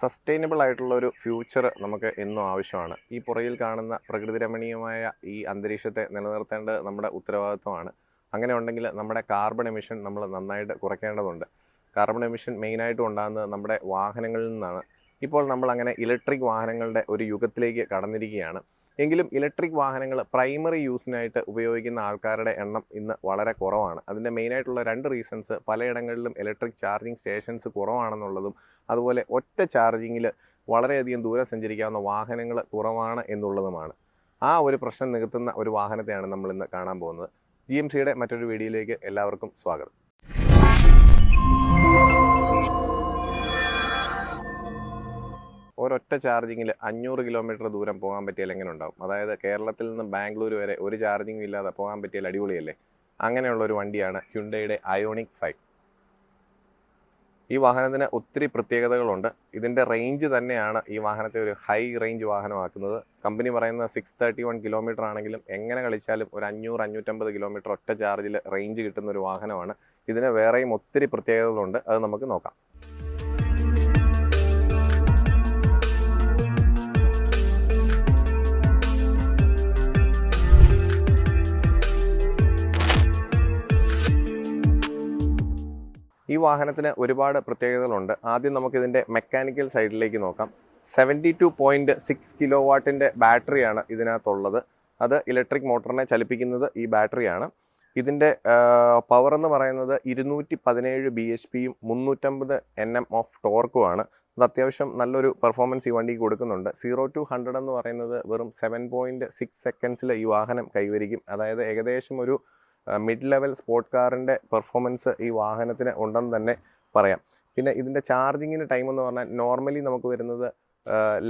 Sustainable ആയിട്ടുള്ള ഒരു future നമുക്ക് എന്നും ആവശ്യമാണ്. ഈ പുറയിൽ കാണുന്ന പ്രകൃതി രമണീയമായ ഈ അന്തരീക്ഷത്തെ നിലനിർത്തേണ്ടത് നമ്മുടെ ഉത്തരവാദിത്വമാണ്. അങ്ങനെ ഉണ്ടെങ്കിൽ നമ്മുടെ കാർബൺ എമിഷൻ നമ്മൾ നന്നായിട്ട് കുറയ്ക്കേണ്ടതുണ്ട്. കാർബൺ എമിഷൻ മെയിനായിട്ടും ഉണ്ടാകുന്നത് നമ്മുടെ വാഹനങ്ങളിൽ നിന്നാണ്. ഇപ്പോൾ നമ്മൾ അങ്ങനെ ഇലക്ട്രിക് വാഹനങ്ങളുടെ ഒരു യുഗത്തിലേക്ക് കടന്നിരിക്കുകയാണ്. എങ്കിലും ഇലക്ട്രിക് വാഹനങ്ങൾ പ്രൈമറി യൂസിനായിട്ട് ഉപയോഗിക്കുന്ന ആൾക്കാരുടെ എണ്ണം ഇന്ന് വളരെ കുറവാണ്. അതിന്റെ മെയിനായിട്ടുള്ള രണ്ട് റീസൺസ് പലയിടങ്ങളിലും ഇലക്ട്രിക് ചാർജിങ് സ്റ്റേഷൻസ് കുറവാണെന്നുള്ളതും അതുപോലെ ഒറ്റ ചാർജിങ്ങിൽ വളരെയധികം ദൂരം സഞ്ചരിക്കാവുന്ന വാഹനങ്ങൾ കുറവാണ് എന്നുള്ളതുമാണ്. ആ ഒരു പ്രശ്നം നികത്തുന്ന ഒരു വാഹനത്തെയാണ് നമ്മൾ ഇന്ന് കാണാൻ പോകുന്നത്. ജി എം സിയുടെ മറ്റൊരു വീഡിയോയിലേക്ക് എല്ലാവർക്കും സ്വാഗതം. ഒരൊറ്റ ചാർജിങ്ങിൽ അഞ്ഞൂറ് കിലോമീറ്റർ ദൂരം പോകാൻ പറ്റിയാൽ എങ്ങനെ ഉണ്ടാവും? അതായത് കേരളത്തിൽ നിന്ന് ബാംഗ്ലൂർ വരെ ഒരു ചാർജിങ്ങും ഇല്ലാതെ പോകാൻ പറ്റിയാൽ അടിപൊളിയല്ലേ? അങ്ങനെയുള്ള ഒരു വണ്ടിയാണ് ഹ്യുണ്ടയുടെ അയോണിക് ഫൈവ് ഈ വാഹനത്തിന് ഒത്തിരി പ്രത്യേകതകളുണ്ട്. ഇതിന്റെ റേഞ്ച് തന്നെയാണ് ഈ വാഹനത്തെ ഒരു ഹൈ റേഞ്ച് വാഹനമാക്കുന്നത്. കമ്പനി പറയുന്നത് സിക്സ് തേർട്ടി വൺ കിലോമീറ്റർ ആണെങ്കിലും എങ്ങനെ കളിച്ചാലും ഒരു അഞ്ഞൂറ് അഞ്ഞൂറ്റമ്പത് കിലോമീറ്റർ ഒറ്റ ചാർജിൽ റേഞ്ച് കിട്ടുന്ന ഒരു വാഹനമാണ്. ഇതിന് വേറെയും ഒത്തിരി പ്രത്യേകതകളുണ്ട്. അത് നമുക്ക് നോക്കാം. ഈ വാഹനത്തിന് ഒരുപാട് പ്രത്യേകതകളുണ്ട്. ആദ്യം നമുക്കിതിന്റെ മെക്കാനിക്കൽ സൈഡിലേക്ക് നോക്കാം. Seventy two point six kilo വാട്ടിന്റെ ബാറ്ററിയാണ് ഇതിനകത്തുള്ളത്. അത് ഇലക്ട്രിക് മോട്ടറിനെ ചലിപ്പിക്കുന്നത് ഈ ബാറ്ററിയാണ്. ഇതിന്റെ പവർ എന്ന് പറയുന്നത് ഇരുന്നൂറ്റി പതിനേഴ് ബി എച്ച് പിയും മുന്നൂറ്റമ്പത് എൻ എം ഓഫ് ടോർക്കുമാണ് അത് അത്യാവശ്യം നല്ലൊരു പെർഫോമൻസ് ഈ വണ്ടിക്ക് കൊടുക്കുന്നുണ്ട്. സീറോ ടു ഹൺഡ്രഡ് എന്ന് പറയുന്നത് വെറും സെവൻ പോയിന്റ് സിക്സ് സെക്കൻഡ്സിൽ ഈ വാഹനം കൈവരിക്കും. അതായത് ഏകദേശം ഒരു മിഡ് ലെവൽ സ്പോർട്ട് കാറിന്റെ പെർഫോമൻസ് ഈ വാഹനത്തിന് ഉണ്ടെന്ന് തന്നെ പറയാം. പിന്നെ ഇതിന്റെ ചാർജിങ്ങിന് ടൈം എന്ന് പറഞ്ഞാൽ നോർമലി നമുക്ക് വരുന്നത്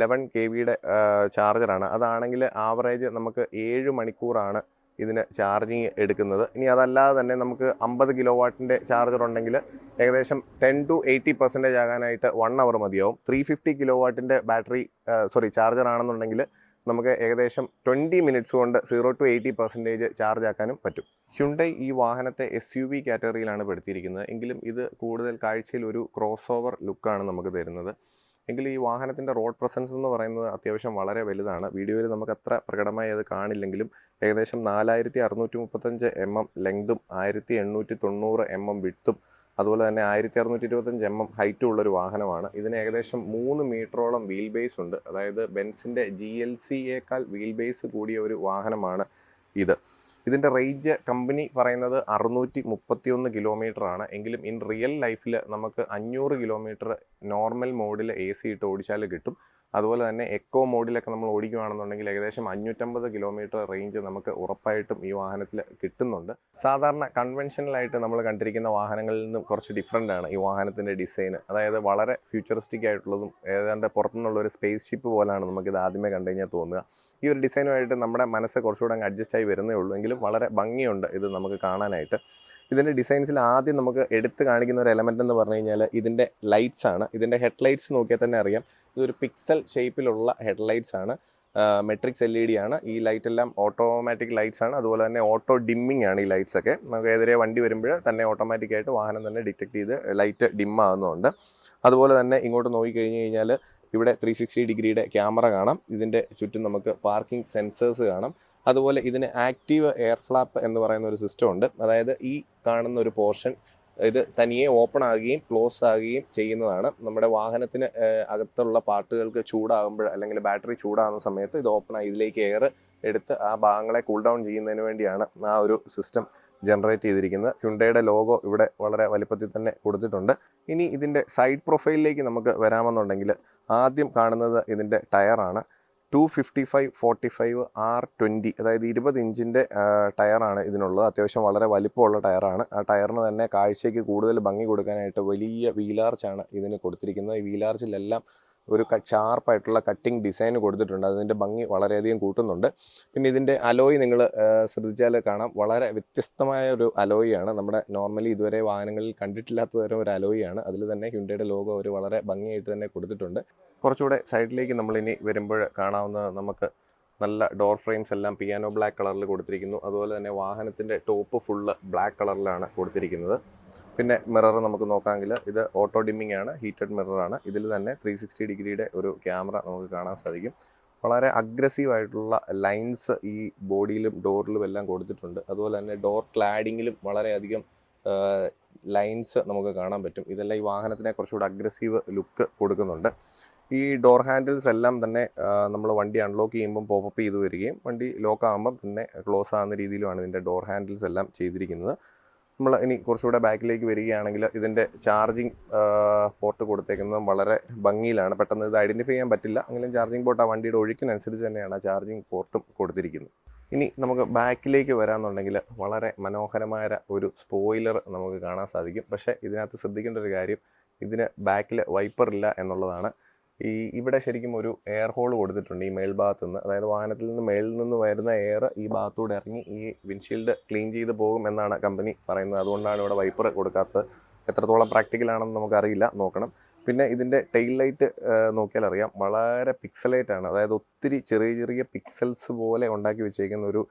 ലെവൻ കെ വിയുടെ ചാർജറാണ് അതാണെങ്കിൽ ആവറേജ് നമുക്ക് ഏഴ് മണിക്കൂറാണ് ഇതിന് ചാർജിങ് എടുക്കുന്നത്. ഇനി അതല്ലാതെ തന്നെ നമുക്ക് അമ്പത് കിലോ വാട്ടിന്റെ ചാർജർ ഉണ്ടെങ്കിൽ ഏകദേശം ടെൻ ടു എയ്റ്റി പെർസെന്റേജ് ആകാനായിട്ട് വൺ അവർ മതിയാവും. ത്രീ ഫിഫ്റ്റി കിലോ വാട്ടിന്റെ ബാറ്ററി സോറി ചാർജർ ആണെന്നുണ്ടെങ്കിൽ നമുക്ക് ഏകദേശം ട്വന്റി മിനിറ്റ്സ് കൊണ്ട് zero to eighty percentage charge ആക്കാനും പറ്റും. ഹ്യുണ്ടൈ ഈ വാഹനത്തെ എസ് യു വി കാറ്റഗറിയിലാണ് പെടുത്തിയിരിക്കുന്നത്. എങ്കിലും ഇത് കൂടുതൽ കാഴ്ചയിൽ ഒരു ക്രോസ് ഓവർ ലുക്കാണ് നമുക്ക് തരുന്നത്. എങ്കിലും ഈ വാഹനത്തിന്റെ റോഡ് പ്രസൻസ് എന്ന് പറയുന്നത് അത്യാവശ്യം വളരെ വലുതാണ്. വീഡിയോയിൽ നമുക്ക് അത്ര പ്രകടമായി അത് കാണില്ലെങ്കിലും ഏകദേശം നാലായിരത്തി അറുന്നൂറ്റി മുപ്പത്തഞ്ച് എം എം ലെങ്തും ആയിരത്തി എണ്ണൂറ്റി തൊണ്ണൂറ് എം എം വിട്ടും അതുപോലെ തന്നെ ആയിരത്തി അറുന്നൂറ്റി ഇരുപത്തഞ്ച് എം എം ഹൈറ്റ് ഉള്ളൊരു വാഹനമാണ്. ഇതിന് ഏകദേശം മൂന്ന് മീറ്ററോളം വീൽ ബേസ് ഉണ്ട്. അതായത് ബെൻസിന്റെ ജി എൽ സിയേക്കാൾ വീൽ ബേസ് കൂടിയ ഒരു വാഹനമാണ് ഇത്. ഇതിന്റെ റേഞ്ച് കമ്പനി പറയുന്നത് അറുന്നൂറ്റി മുപ്പത്തി ഒന്ന് കിലോമീറ്റർ ആണ്. എങ്കിലും ഇൻ റിയൽ ലൈഫിൽ നമുക്ക് അഞ്ഞൂറ് കിലോമീറ്റർ നോർമൽ മോഡിൽ എ സി ഇട്ട് ഓടിച്ചാൽ കിട്ടും. അതുപോലെ തന്നെ എക്കോ മോഡിലൊക്കെ നമ്മൾ ഓടിക്കുകയാണെന്നുണ്ടെങ്കിൽ ഏകദേശം അഞ്ഞൂറ്റമ്പത് കിലോമീറ്റർ റേഞ്ച് നമുക്ക് ഉറപ്പായിട്ടും ഈ വാഹനത്തിൽ കിട്ടുന്നുണ്ട്. സാധാരണ കൺവെൻഷനലായിട്ട് നമ്മൾ കണ്ടിരിക്കുന്ന വാഹനങ്ങളിൽ നിന്നും കുറച്ച് ഡിഫറെന്റ് ആണ് ഈ വാഹനത്തിന്റെ ഡിസൈൻ അതായത് വളരെ ഫ്യൂച്ചറിസ്റ്റിക് ആയിട്ടുള്ളതും ഏതാണ്ട് പുറത്തുനിന്നുള്ള ഒരു സ്പേസ് ഷിപ്പ് പോലാണ് നമുക്കിത് ആദ്യമേ കണ്ടു കഴിഞ്ഞാൽ തോന്നുക. ഈ ഒരു ഡിസൈനുമായിട്ട് നമ്മുടെ മനസ്സ് കുറച്ചുകൂടെ അങ്ങ് അഡ്ജസ്റ്റ് ആയി വരുന്നേ ഉള്ളൂ. എങ്കിലും വളരെ ഭംഗിയുണ്ട് ഇത് നമുക്ക് കാണാനായിട്ട്. ഇതിന്റെ ഡിസൈൻസിൽ ആദ്യം നമുക്ക് എടുത്ത് കാണിക്കുന്ന ഒരു എലമെന്റ് എന്ന് പറഞ്ഞു കഴിഞ്ഞാൽ ഇതിന്റെ ലൈറ്റ്സ് ആണ്. ഇതിന്റെ ഹെഡ് ലൈറ്റ്സ് നോക്കിയാൽ തന്നെ അറിയാം. ഇതൊരു പിക്സൽ ഷേപ്പിലുള്ള ഹെഡ് ലൈറ്റ്സ് ആണ് മെട്രിക്സ് എൽ ഇ ഡി ആണ്. ഈ ലൈറ്റ് എല്ലാം ഓട്ടോമാറ്റിക് ലൈറ്റ്സ് ആണ്. അതുപോലെ തന്നെ ഓട്ടോ ഡിമ്മിങ് ആണ് ഈ ലൈറ്റ്സ് ഒക്കെ. നമുക്ക് എതിരെ വണ്ടി വരുമ്പോൾ തന്നെ ഓട്ടോമാറ്റിക് ആയിട്ട് വാഹനം തന്നെ ഡിറ്റക്ട് ചെയ്ത് ലൈറ്റ് ഡിം ആകുന്നുണ്ട് അതുപോലെ തന്നെ ഇങ്ങോട്ട് നോക്കി കഴിഞ്ഞ് കഴിഞ്ഞാൽ ഇവിടെ ത്രീ സിക്സ്റ്റി ഡിഗ്രിയുടെ ക്യാമറ കാണാം. ഇതിന്റെ ചുറ്റും നമുക്ക് പാർക്കിംഗ് സെൻസേഴ്സ് കാണാം. അതുപോലെ ഇതിന് ആക്റ്റീവ് എയർ ഫ്ലാപ്പ് എന്ന് പറയുന്ന ഒരു സിസ്റ്റം ഉണ്ട്. അതായത് ഈ കാണുന്ന ഒരു പോർഷൻ ഇത് തനിയെ ഓപ്പൺ ആകുകയും ക്ലോസ് ആകുകയും ചെയ്യുന്നതാണ്. നമ്മുടെ വാഹനത്തിന് അകത്തുള്ള പാർട്ടുകൾക്ക് ചൂടാകുമ്പോൾ അല്ലെങ്കിൽ ബാറ്ററി ചൂടാകുന്ന സമയത്ത് ഇത് ഓപ്പൺ ആയി ഇതിലേക്ക് എയർ എടുത്ത് ആ ഭാഗങ്ങളെ കൂൾ ഡൗൺ ചെയ്യുന്നതിന് വേണ്ടിയാണ് ആ ഒരു സിസ്റ്റം ജനറേറ്റ് ചെയ്തിരിക്കുന്നത്. ഹ്യുണ്ടയുടെ ലോഗോ ഇവിടെ വളരെ വലുപ്പത്തിൽ തന്നെ കൊടുത്തിട്ടുണ്ട്. ഇനി ഇതിന്റെ സൈഡ് പ്രൊഫൈലിലേക്ക് നമുക്ക് വരാമെന്നുണ്ടെങ്കിൽ ആദ്യം കാണുന്നത് ഇതിന്റെ ടയറാണ് two fifty five forty five R twenty അതായത് ഇരുപത് ഇഞ്ചിന്റെ ടയറാണ് ഇതിനുള്ളത്. അത്യാവശ്യം വളരെ വലിപ്പമുള്ള ടയറാണ്. ആ ടയറിന് തന്നെ കാഴ്ചയ്ക്ക് കൂടുതൽ ഭംഗി കൊടുക്കാനായിട്ട് വലിയ വീലാർച്ചാണ് ഇതിന് കൊടുത്തിരിക്കുന്നത്. ഈ വീലാർച്ചിലെല്ലാം ഒരു ഷാർപ്പായിട്ടുള്ള കട്ടിങ് ഡിസൈൻ കൊടുത്തിട്ടുണ്ട്. അതിന്റെ ഭംഗി വളരെയധികം കൂട്ടുന്നുണ്ട്. പിന്നെ ഇതിന്റെ അലോയ് നിങ്ങൾ ശ്രദ്ധിച്ചാൽ കാണാം. വളരെ വ്യത്യസ്തമായ ഒരു അലോയാണ് നമ്മുടെ നോർമലി ഇതുവരെ വാഹനങ്ങളിൽ കണ്ടിട്ടില്ലാത്ത തരം ഒരു അലോയാണ് അതിൽ തന്നെ ഹ്യുണ്ടയുടെ ലോഗോ അവർ വളരെ ഭംഗിയായിട്ട് തന്നെ കൊടുത്തിട്ടുണ്ട്. കുറച്ചുകൂടെ സൈഡിലേക്ക് നമ്മളിനി വരുമ്പോൾ കാണാവുന്ന നമുക്ക് നല്ല ഡോർ ഫ്രെയിംസ് എല്ലാം പിയാനോ ബ്ലാക്ക് കളറിൽ കൊടുത്തിരിക്കുന്നു. അതുപോലെ തന്നെ വാഹനത്തിന്റെ ടോപ്പ് ഫുള്ള് ബ്ലാക്ക് കളറിലാണ് കൊടുത്തിരിക്കുന്നത്. പിന്നെ മിറർ നമുക്ക് നോക്കാമെങ്കിൽ ഇത് ഓട്ടോ ഡിമ്മിങ് ആണ് ഹീറ്റഡ് മിററാണ് ഇതിൽ തന്നെ ത്രീ സിക്സ്റ്റി ഡിഗ്രിയുടെ ഒരു ക്യാമറ നമുക്ക് കാണാൻ സാധിക്കും. വളരെ അഗ്രസീവ് ആയിട്ടുള്ള ലൈൻസ് ഈ ബോഡിയിലും ഡോറിലും എല്ലാം കൊടുത്തിട്ടുണ്ട്. അതുപോലെ തന്നെ ഡോർ ക്ലാഡിങ്ങിലും വളരെയധികം ലൈൻസ് നമുക്ക് കാണാൻ പറ്റും. ഇതെല്ലാം ഈ വാഹനത്തിനെ കുറച്ചുകൂടി അഗ്രസീവ് ലുക്ക് കൊടുക്കുന്നുണ്ട്. ഈ ഡോർ ഹാൻഡിൽസ് എല്ലാം തന്നെ നമ്മൾ വണ്ടി അൺലോക്ക് ചെയ്യുമ്പം പോപ്പപ്പ് ചെയ്ത് വരികയും വണ്ടി ലോക്ക് ആകുമ്പം തന്നെ ക്ലോസ് ആകുന്ന രീതിയിലുമാണ് ഇതിന്റെ ഡോർ ഹാൻഡിൽസ് എല്ലാം ചെയ്തിരിക്കുന്നത്. നമ്മൾ ഇനി കുറച്ചുകൂടെ ബാക്കിലേക്ക് വരികയാണെങ്കിൽ ഇതിന്റെ ചാർജിങ് പോർട്ട് കൊടുത്തേക്കുന്നത് വളരെ ഭംഗിയിലാണ്. പെട്ടെന്ന് ഇത് ഐഡന്റിഫൈ ചെയ്യാൻ പറ്റില്ല. അങ്ങനെ ചാർജിങ് പോർട്ട് ആ വണ്ടിയുടെ ഒഴുക്കിനനുസരിച്ച് തന്നെയാണ് ആ ചാർജിങ് പോർട്ടും കൊടുത്തിരിക്കുന്നത്. ഇനി നമുക്ക് ബാക്കിലേക്ക് വരാമെന്നുണ്ടെങ്കിൽ വളരെ മനോഹരമായ ഒരു സ്പോയിലർ നമുക്ക് കാണാൻ സാധിക്കും. പക്ഷേ ഇതിനകത്ത് ശ്രദ്ധിക്കേണ്ട ഒരു കാര്യം ഇതിന് ബാക്കിൽ വൈപ്പർ ഇല്ല എന്നുള്ളതാണ്. ഈ ഇവിടെ ശരിക്കും ഒരു എയർ ഹോൾ കൊടുത്തിട്ടുണ്ട് ഈ മേൽഭാഗത്ത് നിന്ന് അതായത് വാഹനത്തിൽ നിന്ന് മേളിൽ നിന്ന് വരുന്ന എയർ ഈ ഭാഗത്തൂടെ ഇറങ്ങി ഈ വിൻഷീൽഡ് ക്ലീൻ ചെയ്ത് പോകും എന്നാണ് കമ്പനി പറയുന്നത്. അതുകൊണ്ടാണ് ഇവിടെ വൈപ്പർ കൊടുക്കാത്തത്. എത്രത്തോളം പ്രാക്ടിക്കൽ ആണെന്ന് നമുക്കറിയില്ല. നോക്കണം. പിന്നെ ഇതിന്റെ ടെയിൽ ലൈറ്റ് നോക്കിയാൽ അറിയാം. വളരെ പിക്സലേറ്റ് ആണ്. അതായത് ഒത്തിരി ചെറിയ ചെറിയ പിക്സൽസ് പോലെ ഉണ്ടാക്കി വെച്ചേക്കുന്ന ഒരു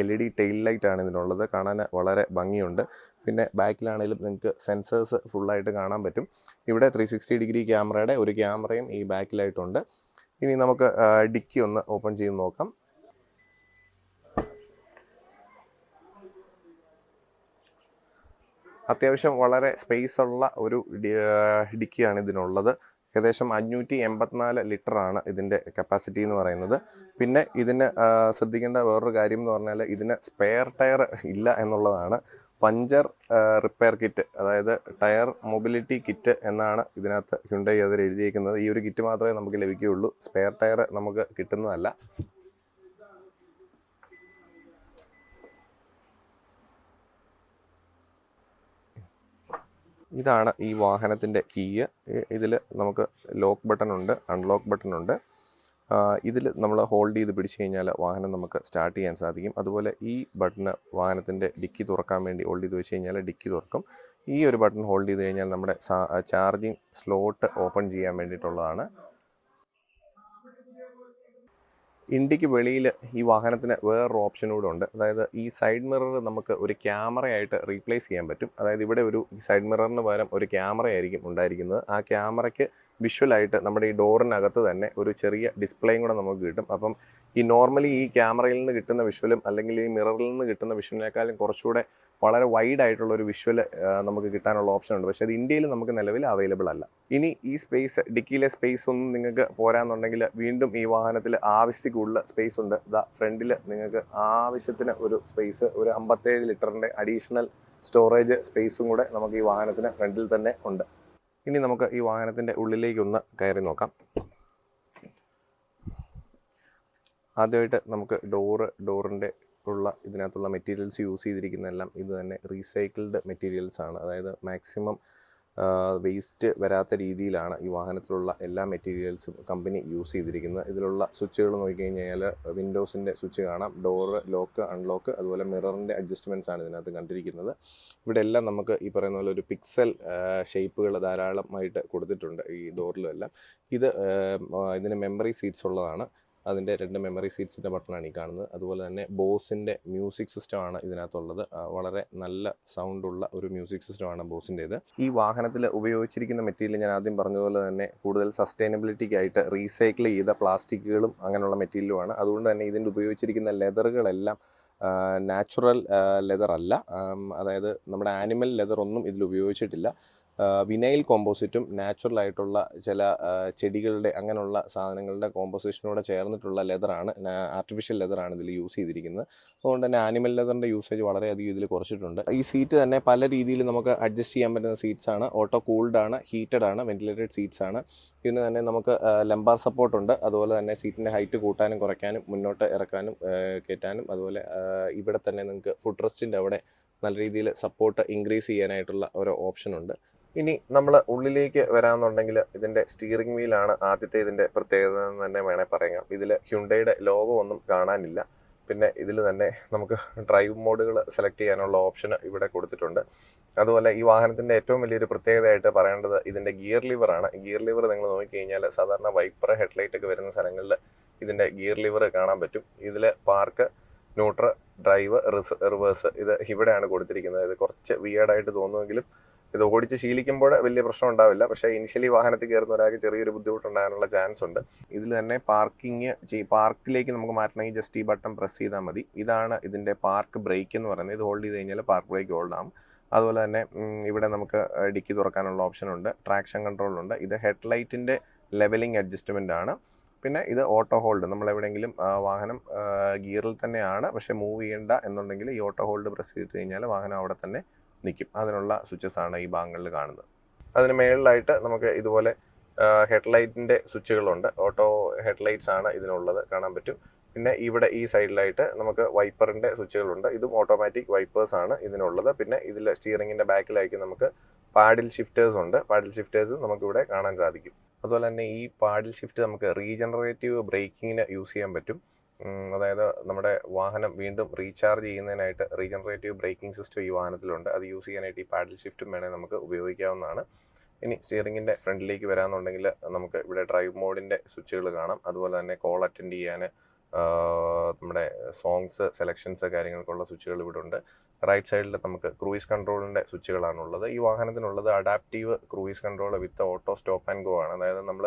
L E D tail light ആണ് ഇതിനുള്ളത്. കാണാൻ വളരെ ഭംഗിയുണ്ട്. പിന്നെ ബാക്കിലാണെങ്കിലും നിങ്ങൾക്ക് സെൻസേഴ്സ് ഫുള്ളായിട്ട് കാണാൻ പറ്റും. ഇവിടെ ത്രീ സിക്സ്റ്റി ഡിഗ്രി ക്യാമറയുടെ ഒരു ക്യാമറയും ഈ ബാക്കിലായിട്ടുണ്ട്. ഇനി നമുക്ക് ഡിക്കി ഒന്ന് ഓപ്പൺ ചെയ്ത് നോക്കാം. അത്യാവശ്യം വളരെ സ്പേസ് ഉള്ള ഒരു ഡിക്കിയാണ് ഇതിനുള്ളത്. ഏകദേശം അഞ്ഞൂറ്റി എൺപത്തിനാല് ലിറ്ററാണ് ഇതിന്റെ കപ്പാസിറ്റി എന്ന് പറയുന്നത്. പിന്നെ ഇതിന് ശ്രദ്ധിക്കേണ്ട വേറൊരു കാര്യം എന്ന് പറഞ്ഞാൽ ഇതിന് സ്പെയർ ടയർ ഇല്ല എന്നുള്ളതാണ്. പഞ്ചർ റിപ്പയർ കിറ്റ് അതായത് ടയർ മൊബിലിറ്റി കിറ്റ് എന്നാണ് ഇതിനകത്ത് ഹ്യുണ്ടായി അതിൽ എഴുതിയിരിക്കുന്നത്. ഈ ഒരു കിറ്റ് മാത്രമേ നമുക്ക് ലഭിക്കുകയുള്ളൂ. സ്പെയർ ടയർ നമുക്ക് കിട്ടുന്നതല്ല. ഇതാണ് ഈ വാഹനത്തിന്റെ കീ. ഇതിൽ നമുക്ക് ലോക്ക് ബട്ടൺ ഉണ്ട് അൺലോക്ക് ബട്ടൺ ഉണ്ട്. ഇതിൽ നമ്മൾ ഹോൾഡ് ചെയ്ത് പിടിച്ചു കഴിഞ്ഞാൽ വാഹനം നമുക്ക് സ്റ്റാർട്ട് ചെയ്യാൻ സാധിക്കും. അതുപോലെ ഈ ബട്ടണ് വാഹനത്തിന്റെ ഡിക്കി തുറക്കാൻ വേണ്ടി ഹോൾഡ് ചെയ്ത് വെച്ച് കഴിഞ്ഞാൽ ഡിക്കി തുറക്കും. ഈ ഒരു ബട്ടൺ ഹോൾഡ് ചെയ്ത് കഴിഞ്ഞാൽ നമ്മുടെ ചാർജിങ് സ്ലോട്ട് ഓപ്പൺ ചെയ്യാൻ വേണ്ടിയിട്ടുള്ളതാണ്. ഇൻഡിക്ക് വെളിയിൽ ഈ വാഹനത്തിന് വേറൊരു ഓപ്ഷൻ കൂടെ ഉണ്ട്. അതായത് ഈ സൈഡ് മിറർ നമുക്ക് ഒരു ക്യാമറയായിട്ട് റീപ്ലേസ് ചെയ്യാൻ പറ്റും. അതായത് ഇവിടെ ഒരു സൈഡ് മിററിന് പകരം ഒരു ക്യാമറയായിരിക്കും ഉണ്ടായിരിക്കുന്നത്. ആ ക്യാമറയ്ക്ക് വിഷ്വലായിട്ട് നമ്മുടെ ഈ ഡോറിനകത്ത് തന്നെ ഒരു ചെറിയ ഡിസ്പ്ലേയും കൂടെ നമുക്ക് കിട്ടും. അപ്പം ഈ നോർമലി ഈ ക്യാമറയിൽ നിന്ന് കിട്ടുന്ന വിഷ്വലും അല്ലെങ്കിൽ ഈ മിററിൽ നിന്ന് കിട്ടുന്ന വിഷ്വലിനേക്കാളും കുറച്ചുകൂടെ വളരെ വൈഡ് ആയിട്ടുള്ള ഒരു വിഷ്വൽ നമുക്ക് കിട്ടാനുള്ള ഓപ്ഷൻ ഉണ്ട്. പക്ഷേ അത് ഇന്ത്യയിൽ നമുക്ക് നിലവിൽ അവൈലബിൾ അല്ല. ഇനി ഈ സ്പേസ് ഡിക്കിയിലെ സ്പേസ് ഒന്നും നിങ്ങൾക്ക് പോരാന്നുണ്ടെങ്കിൽ വീണ്ടും ഈ വാഹനത്തിൽ ആവശ്യത്തിൽ കൂടുതൽ സ്പേസ് ഉണ്ട്. ഇതാ ഫ്രണ്ടിൽ നിങ്ങൾക്ക് ആവശ്യത്തിന് ഒരു സ്പേസ് ഒരു അമ്പത്തേഴ് ലിറ്ററിന്റെ അഡീഷണൽ സ്റ്റോറേജ് സ്പേസും കൂടെ നമുക്ക് ഈ വാഹനത്തിന് ഫ്രണ്ടിൽ തന്നെ ഉണ്ട്. ഇനി നമുക്ക് ഈ വാഹനത്തിന്റെ ഉള്ളിലേക്ക് ഒന്ന് കയറി നോക്കാം. ആദ്യമായിട്ട് നമുക്ക് ഡോറ് ഡോറിന്റെ ഉള്ള ഇതിനകത്തുള്ള മെറ്റീരിയൽസ് യൂസ് ചെയ്തിരിക്കുന്നതെല്ലാം ഇത് തന്നെ റീസൈക്കിൾഡ് മെറ്റീരിയൽസ് ആണ്. അതായത് മാക്സിമം വേസ്റ്റ് വരാത്ത രീതിയിലാണ് ഈ വാഹനത്തിലുള്ള എല്ലാ മെറ്റീരിയൽസും കമ്പനി യൂസ് ചെയ്തിരിക്കുന്നത്. ഇതിലുള്ള സ്വിച്ചുകൾ നോക്കിക്കഴിഞ്ഞാൽ വിൻഡോസിന്റെ സ്വിച്ച് കാണാം. ഡോറ് ലോക്ക് അൺലോക്ക് അതുപോലെ മിററിന്റെ അഡ്ജസ്റ്റ്മെന്റ്സ് ആണ് ഇതിനകത്ത് കണ്ടിരിക്കുന്നത്. ഇവിടെ എല്ലാം നമുക്ക് ഈ പറയുന്ന പോലെ ഒരു പിക്സൽ ഷേപ്പുകൾ ധാരാളമായിട്ട് കൊടുത്തിട്ടുണ്ട് ഈ ഡോറിലും എല്ലാം ഇത് ഇതിന് മെമ്മറി സീറ്റ്സ് ഉള്ളതാണ്. അതിന്റെ രണ്ട് മെമ്മറി സീറ്റ്സിന്റെ ബട്ടണാണ് ഈ കാണുന്നത്. അതുപോലെ തന്നെ ബോസിന്റെ മ്യൂസിക് സിസ്റ്റമാണ് ഇതിനകത്തുള്ളത്. വളരെ നല്ല സൗണ്ടുള്ള ഒരു മ്യൂസിക് സിസ്റ്റമാണ് ബോസിന്റേത്. ഈ വാഹനത്തിൽ ഉപയോഗിച്ചിരിക്കുന്ന മെറ്റീരിയൽ ഞാൻ ആദ്യം പറഞ്ഞതുപോലെ തന്നെ കൂടുതൽ സസ്റ്റൈനബിലിറ്റിക്കായിട്ട് റീസൈക്കിൾ ചെയ്ത പ്ലാസ്റ്റിക്കുകളും അങ്ങനെയുള്ള മെറ്റീരിയലുമാണ് അതുകൊണ്ട് തന്നെ ഇതിന്റെ ഉപയോഗിച്ചിരിക്കുന്ന ലെതറുകളെല്ലാം നാച്ചുറൽ ലെതർ അല്ല. അതായത് നമ്മുടെ ആനിമൽ ലെതർ ഒന്നും ഇതിൽ ഉപയോഗിച്ചിട്ടില്ല. വിനൈൽ കോമ്പോസിറ്റും നാച്ചുറൽ ആയിട്ടുള്ള ചില ചെടികളുടെ അങ്ങനെയുള്ള സാധനങ്ങളുടെ കോമ്പോസിഷനോടെ ചേർന്നിട്ടുള്ള ലെതറാണ് ആർട്ടിഫിഷ്യൽ ലെതറാണ് ഇതിൽ യൂസ് ചെയ്തിരിക്കുന്നത്. അതുകൊണ്ട് തന്നെ ആനിമൽ ലെതറിന്റെ യൂസേജ് വളരെയധികം ഇതിൽ കുറച്ചിട്ടുണ്ട്. ഈ സീറ്റ് തന്നെ പല രീതിയിൽ നമുക്ക് അഡ്ജസ്റ്റ് ചെയ്യാൻ പറ്റുന്ന സീറ്റ്സ് ആണ്. ഓട്ടോ കൂൾഡ് ആണ് ഹീറ്റഡ് ആണ് വെന്റിലേറ്റഡ് സീറ്റ്സ് ആണ്. ഇതിന് തന്നെ നമുക്ക് ലംബാർ സപ്പോർട്ട് ഉണ്ട്. അതുപോലെ തന്നെ സീറ്റിന്റെ ഹൈറ്റ് കൂട്ടാനും കുറയ്ക്കാനും മുന്നോട്ട് ഇറക്കാനും കയറ്റാനും അതുപോലെ ഇവിടെ തന്നെ നിങ്ങൾക്ക് ഫുഡ് റെസ്റ്റിന്റെ അവിടെ നല്ല രീതിയിൽ സപ്പോർട്ട് ഇൻക്രീസ് ചെയ്യാനായിട്ടുള്ള ഒരു ഓപ്ഷൻ ഉണ്ട്. ഇനി നമ്മൾ ഉള്ളിലേക്ക് വരാമെന്നുണ്ടെങ്കിൽ ഇതിന്റെ സ്റ്റിയറിംഗ് വീലാണ് ആദ്യത്തെ ഇതിന്റെ പ്രത്യേകത എന്ന് തന്നെ വേണേൽ പറയാം. ഇതിൽ ഹ്യുണ്ടയുടെ ലോഗോ ഒന്നും കാണാനില്ല. പിന്നെ ഇതിൽ തന്നെ നമുക്ക് ഡ്രൈവ് മോഡുകൾ സെലക്ട് ചെയ്യാനുള്ള ഓപ്ഷൻ ഇവിടെ കൊടുത്തിട്ടുണ്ട്. അതുപോലെ ഈ വാഹനത്തിന്റെ ഏറ്റവും വലിയൊരു പ്രത്യേകതയായിട്ട് പറയേണ്ടത് ഇതിന്റെ ഗിയർ ലിവറാണ് ഗിയർ ലിവർ നിങ്ങൾ നോക്കിക്കഴിഞ്ഞാൽ സാധാരണ വൈപ്പർ ഹെഡ്ലൈറ്റ് ഒക്കെ വരുന്ന സ്ഥലങ്ങളിൽ ഇതിന്റെ ഗിയർ ലിവർ കാണാൻ പറ്റും. ഇതിൽ പാർക്ക് ന്യൂട്രൽ ഡ്രൈവ് റിവേഴ്സ് ഇത് ഇവിടെയാണ് കൊടുത്തിരിക്കുന്നത്. ഇത് കുറച്ച് വിയേഡായിട്ട് തോന്നുമെങ്കിലും ഇത് ഓടിച്ച് ശീലിക്കുമ്പോൾ വലിയ പ്രശ്നം ഉണ്ടാവില്ല. പക്ഷേ ഇനിഷ്യലി വാഹനത്തിൽ കയറുന്ന ഒരാൾക്ക് ചെറിയൊരു ബുദ്ധിമുട്ടുണ്ടാകാനുള്ള ചാൻസ് ഉണ്ട്. ഇതിൽ തന്നെ പാർക്കിംഗ് പാർക്കിലേക്ക് നമുക്ക് മാറ്റണമെങ്കിൽ ജസ്റ്റ് ഈ ബട്ടൺ പ്രസ് ചെയ്താൽ മതി. ഇതാണ് ഇതിന്റെ പാർക്ക് ബ്രേക്ക് എന്ന് പറയുന്നത്. ഇത് ഹോൾഡ് ചെയ്ത് കഴിഞ്ഞാൽ പാർക്ക് ബ്രേക്ക് ഹോൾഡ് ആവും. അതുപോലെ തന്നെ ഇവിടെ നമുക്ക് ഡിക്കി തുറക്കാനുള്ള ഓപ്ഷൻ ഉണ്ട്. ട്രാക്ഷൻ കൺട്രോൾ ഉണ്ട്. ഇത് ഹെഡ് ഹെഡ്ലൈറ്റിന്റെ ലെവലിംഗ് അഡ്ജസ്റ്റ്മെന്റ് ആണ്. പിന്നെ ഇത് ഓട്ടോ ഹോൾഡ് നമ്മൾ എവിടെയെങ്കിലും വാഹനം ഗിയറിൽ തന്നെയാണ്. പക്ഷേ മൂവ് ചെയ്യേണ്ട എന്നുണ്ടെങ്കിൽ ഈ ഓട്ടോ ഹോൾഡ് പ്രസ് ചെയ്തിട്ട് കഴിഞ്ഞാൽ വാഹനം അവിടെ തന്നെ നിൽക്കും അതിനുള്ള സ്വിച്ചസ് ആണ് ഈ ഭാഗങ്ങളിൽ കാണുന്നത്. അതിന് മേളിലായിട്ട് നമുക്ക് ഇതുപോലെ ഹെഡ്ലൈറ്റിന്റെ സ്വിച്ചുകളുണ്ട് ഓട്ടോ ഹെഡ്ലൈറ്റ്സ് ആണ് ഇതിനുള്ളത് കാണാൻ പറ്റും. പിന്നെ ഇവിടെ ഈ സൈഡിലായിട്ട് നമുക്ക് വൈപ്പറിന്റെ സ്വിച്ചുകളുണ്ട് ഇതും ഓട്ടോമാറ്റിക് വൈപ്പേഴ്സ് ആണ് ഇതിനുള്ളത്. പിന്നെ ഇതിൽ സ്റ്റിയറിങ്ങിന്റെ ബാക്കിലായിരിക്കും നമുക്ക് പാഡിൽ ഷിഫ്റ്റേഴ്സ് ഉണ്ട്. പാഡിൽ ഷിഫ്റ്റേഴ്സ് നമുക്കിവിടെ കാണാൻ സാധിക്കും. അതുപോലെ തന്നെ ഈ പാഡിൽ ഷിഫ്റ്റ് നമുക്ക് റീജനറേറ്റീവ് ബ്രേക്കിങ്ങിന് യൂസ് ചെയ്യാൻ പറ്റും. അതായത് നമ്മുടെ വാഹനം വീണ്ടും റീചാർജ് ചെയ്യുന്നതിനായിട്ട് റീജനറേറ്റീവ് ബ്രേക്കിംഗ് സിസ്റ്റം ഈ വാഹനത്തിലുണ്ട്. അത് യൂസ് ചെയ്യാനായിട്ട് ഈ പാഡിൽ ഷിഫ്റ്റും വേണേൽ നമുക്ക് ഉപയോഗിക്കാവുന്നതാണ്. ഇനി സ്റ്റിയറിങ്ങിന്റെ ഫ്രണ്ടിലേക്ക് വരാമെന്നുണ്ടെങ്കിൽ നമുക്ക് ഇവിടെ ഡ്രൈവ് മോഡിന്റെ സ്വിച്ചുകൾ കാണാം. അതുപോലെ തന്നെ കോൾ അറ്റൻഡ് ചെയ്യാൻ നമ്മുടെ സോങ്സ് സെലക്ഷൻസ് കാര്യങ്ങൾക്കുള്ള സ്വിച്ചുകൾ ഇവിടെ ഉണ്ട് റൈറ്റ് സൈഡിൽ നമുക്ക് ക്രൂയിസ് കൺട്രോളിന്റെ സ്വിച്ചുകളാണുള്ളത്. ഈ വാഹനത്തിനുള്ളത് adaptive cruise control with auto stop and go ആണ്. അതായത് നമ്മൾ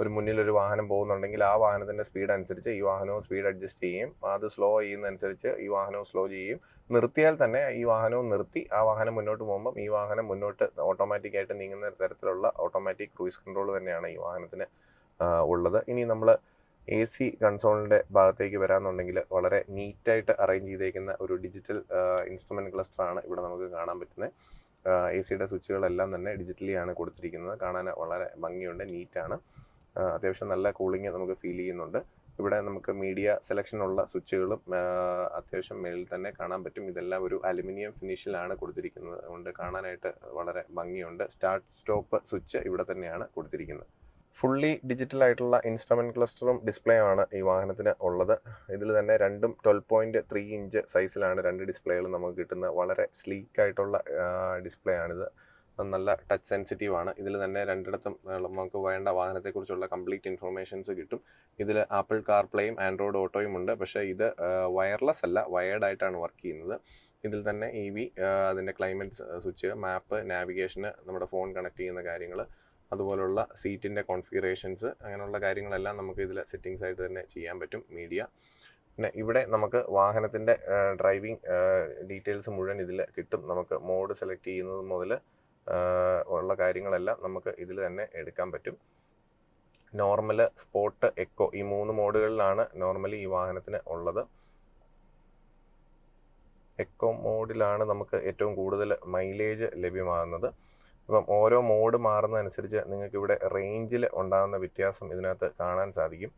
ഒരു മുന്നിൽ ഒരു വാഹനം പോകുന്നുണ്ടെങ്കിൽ ആ വാഹനത്തിന്റെ സ്പീഡ് അനുസരിച്ച് ഈ വാഹനവും സ്പീഡ് അഡ്ജസ്റ്റ് ചെയ്യും. അത് സ്ലോ ചെയ്യുന്നതനുസരിച്ച് ഈ വാഹനവും സ്ലോ ചെയ്യും. നിർത്തിയാൽ തന്നെ ഈ വാഹനവും നിർത്തി ആ വാഹനം മുന്നോട്ട് പോകുമ്പം ഈ വാഹനം മുന്നോട്ട് ഓട്ടോമാറ്റിക്കായിട്ട് നീങ്ങുന്ന തരത്തിലുള്ള ഓട്ടോമാറ്റിക് ക്രൂയിസ് കൺട്രോൾ തന്നെയാണ് ഈ വാഹനത്തിന് ഉള്ളത്. ഇനി നമ്മൾ എ സി കൺസോളിന്റെ ഭാഗത്തേക്ക് വരാമെന്നുണ്ടെങ്കിൽ വളരെ നീറ്റായിട്ട് അറേഞ്ച് ചെയ്തേക്കുന്ന ഒരു ഡിജിറ്റൽ ഇൻസ്ട്രുമെന്റ് ക്ലസ്റ്റർ ആണ് ഇവിടെ നമുക്ക് കാണാൻ പറ്റുന്നത്. എ സിയുടെ സ്വിച്ചുകളെല്ലാം തന്നെ ഡിജിറ്റലി ആണ് കൊടുത്തിരിക്കുന്നത്. കാണാൻ വളരെ ഭംഗിയുണ്ട് നീറ്റാണ്. അത്യാവശ്യം നല്ല കൂളിംഗ് നമുക്ക് ഫീൽ ചെയ്യുന്നുണ്ട്. ഇവിടെ നമുക്ക് മീഡിയ സെലക്ഷനുള്ള സ്വിച്ചുകളും അത്യാവശ്യം മേളിൽ തന്നെ കാണാൻ പറ്റും. ഇതെല്ലാം ഒരു അലുമിനിയം ഫിനിഷിലാണ് കൊടുത്തിരിക്കുന്നത്. അതുകൊണ്ട് കാണാനായിട്ട് വളരെ ഭംഗിയുണ്ട്. സ്റ്റാർട്ട് സ്റ്റോപ്പ് സ്വിച്ച് ഇവിടെ തന്നെയാണ് കൊടുത്തിരിക്കുന്നത്. ഫുള്ളി ഡിജിറ്റൽ ആയിട്ടുള്ള ഇൻസ്ട്രുമെന്റ് ക്ലസ്റ്ററും ഡിസ്പ്ലേയും ആണ് ഈ വാഹനത്തിന് ഉള്ളത്. ഇതിൽ തന്നെ രണ്ടും ട്വൽവ് പോയിന്റ് ത്രീ ഇഞ്ച് സൈസിലാണ് രണ്ട് ഡിസ്പ്ലേകളും നമുക്ക് കിട്ടുന്ന വളരെ സ്ലീക്ക് ആയിട്ടുള്ള ഡിസ്പ്ലേ ആണിത്. നല്ല ടച്ച് സെൻസിറ്റീവ് ആണ്. ഇതിൽ തന്നെ രണ്ടിടത്തും നമുക്ക് വേണ്ട വാഹനത്തെക്കുറിച്ചുള്ള കംപ്ലീറ്റ് ഇൻഫർമേഷൻസ് കിട്ടും. ഇതിൽ ആപ്പിൾ കാർപ്ലേയും ആൻഡ്രോയിഡ് ഓട്ടോയും ഉണ്ട്. പക്ഷേ ഇത് വയർലെസ് അല്ല വയേർഡ് ആയിട്ടാണ് വർക്ക് ചെയ്യുന്നത്. ഇതിൽ തന്നെ ഇ വി അതിന്റെ ക്ലൈമറ്റ് സ്വിച്ച് മാപ്പ് നാവിഗേഷന് നമ്മുടെ ഫോൺ കണക്ട് ചെയ്യുന്ന കാര്യങ്ങൾ അതുപോലുള്ള സീറ്റിന്റെ കോൺഫിഗറേഷൻസ് അങ്ങനെയുള്ള കാര്യങ്ങളെല്ലാം നമുക്ക് ഇതിൽ സെറ്റിങ്സ് ആയിട്ട് തന്നെ ചെയ്യാൻ പറ്റും മീഡിയ പിന്നെ ഇവിടെ നമുക്ക് വാഹനത്തിന്റെ ഡ്രൈവിംഗ് ഡീറ്റെയിൽസ് മുഴുവൻ ഇതിൽ കിട്ടും. നമുക്ക് മോഡ് സെലക്ട് ചെയ്യുന്നത് മുതൽ ഉള്ള കാര്യങ്ങളെല്ലാം നമുക്ക് ഇതിൽ തന്നെ എടുക്കാൻ പറ്റും. നോർമൽ സ്പോട്ട് എക്കോ ഈ മൂന്ന് മോഡുകളിലാണ് നോർമലി ഈ വാഹനത്തിന് ഉള്ളത്. എക്കോ മോഡിലാണ് നമുക്ക് ഏറ്റവും കൂടുതൽ മൈലേജ് ലഭ്യമാകുന്നത്. അപ്പം ഓരോ മോഡ് മാറുന്നതനുസരിച്ച് നിങ്ങൾക്ക് ഇവിടെ റേഞ്ചിൽ ഉണ്ടാകുന്ന വ്യത്യാസം ഇതിനകത്ത് കാണാൻ സാധിക്കും.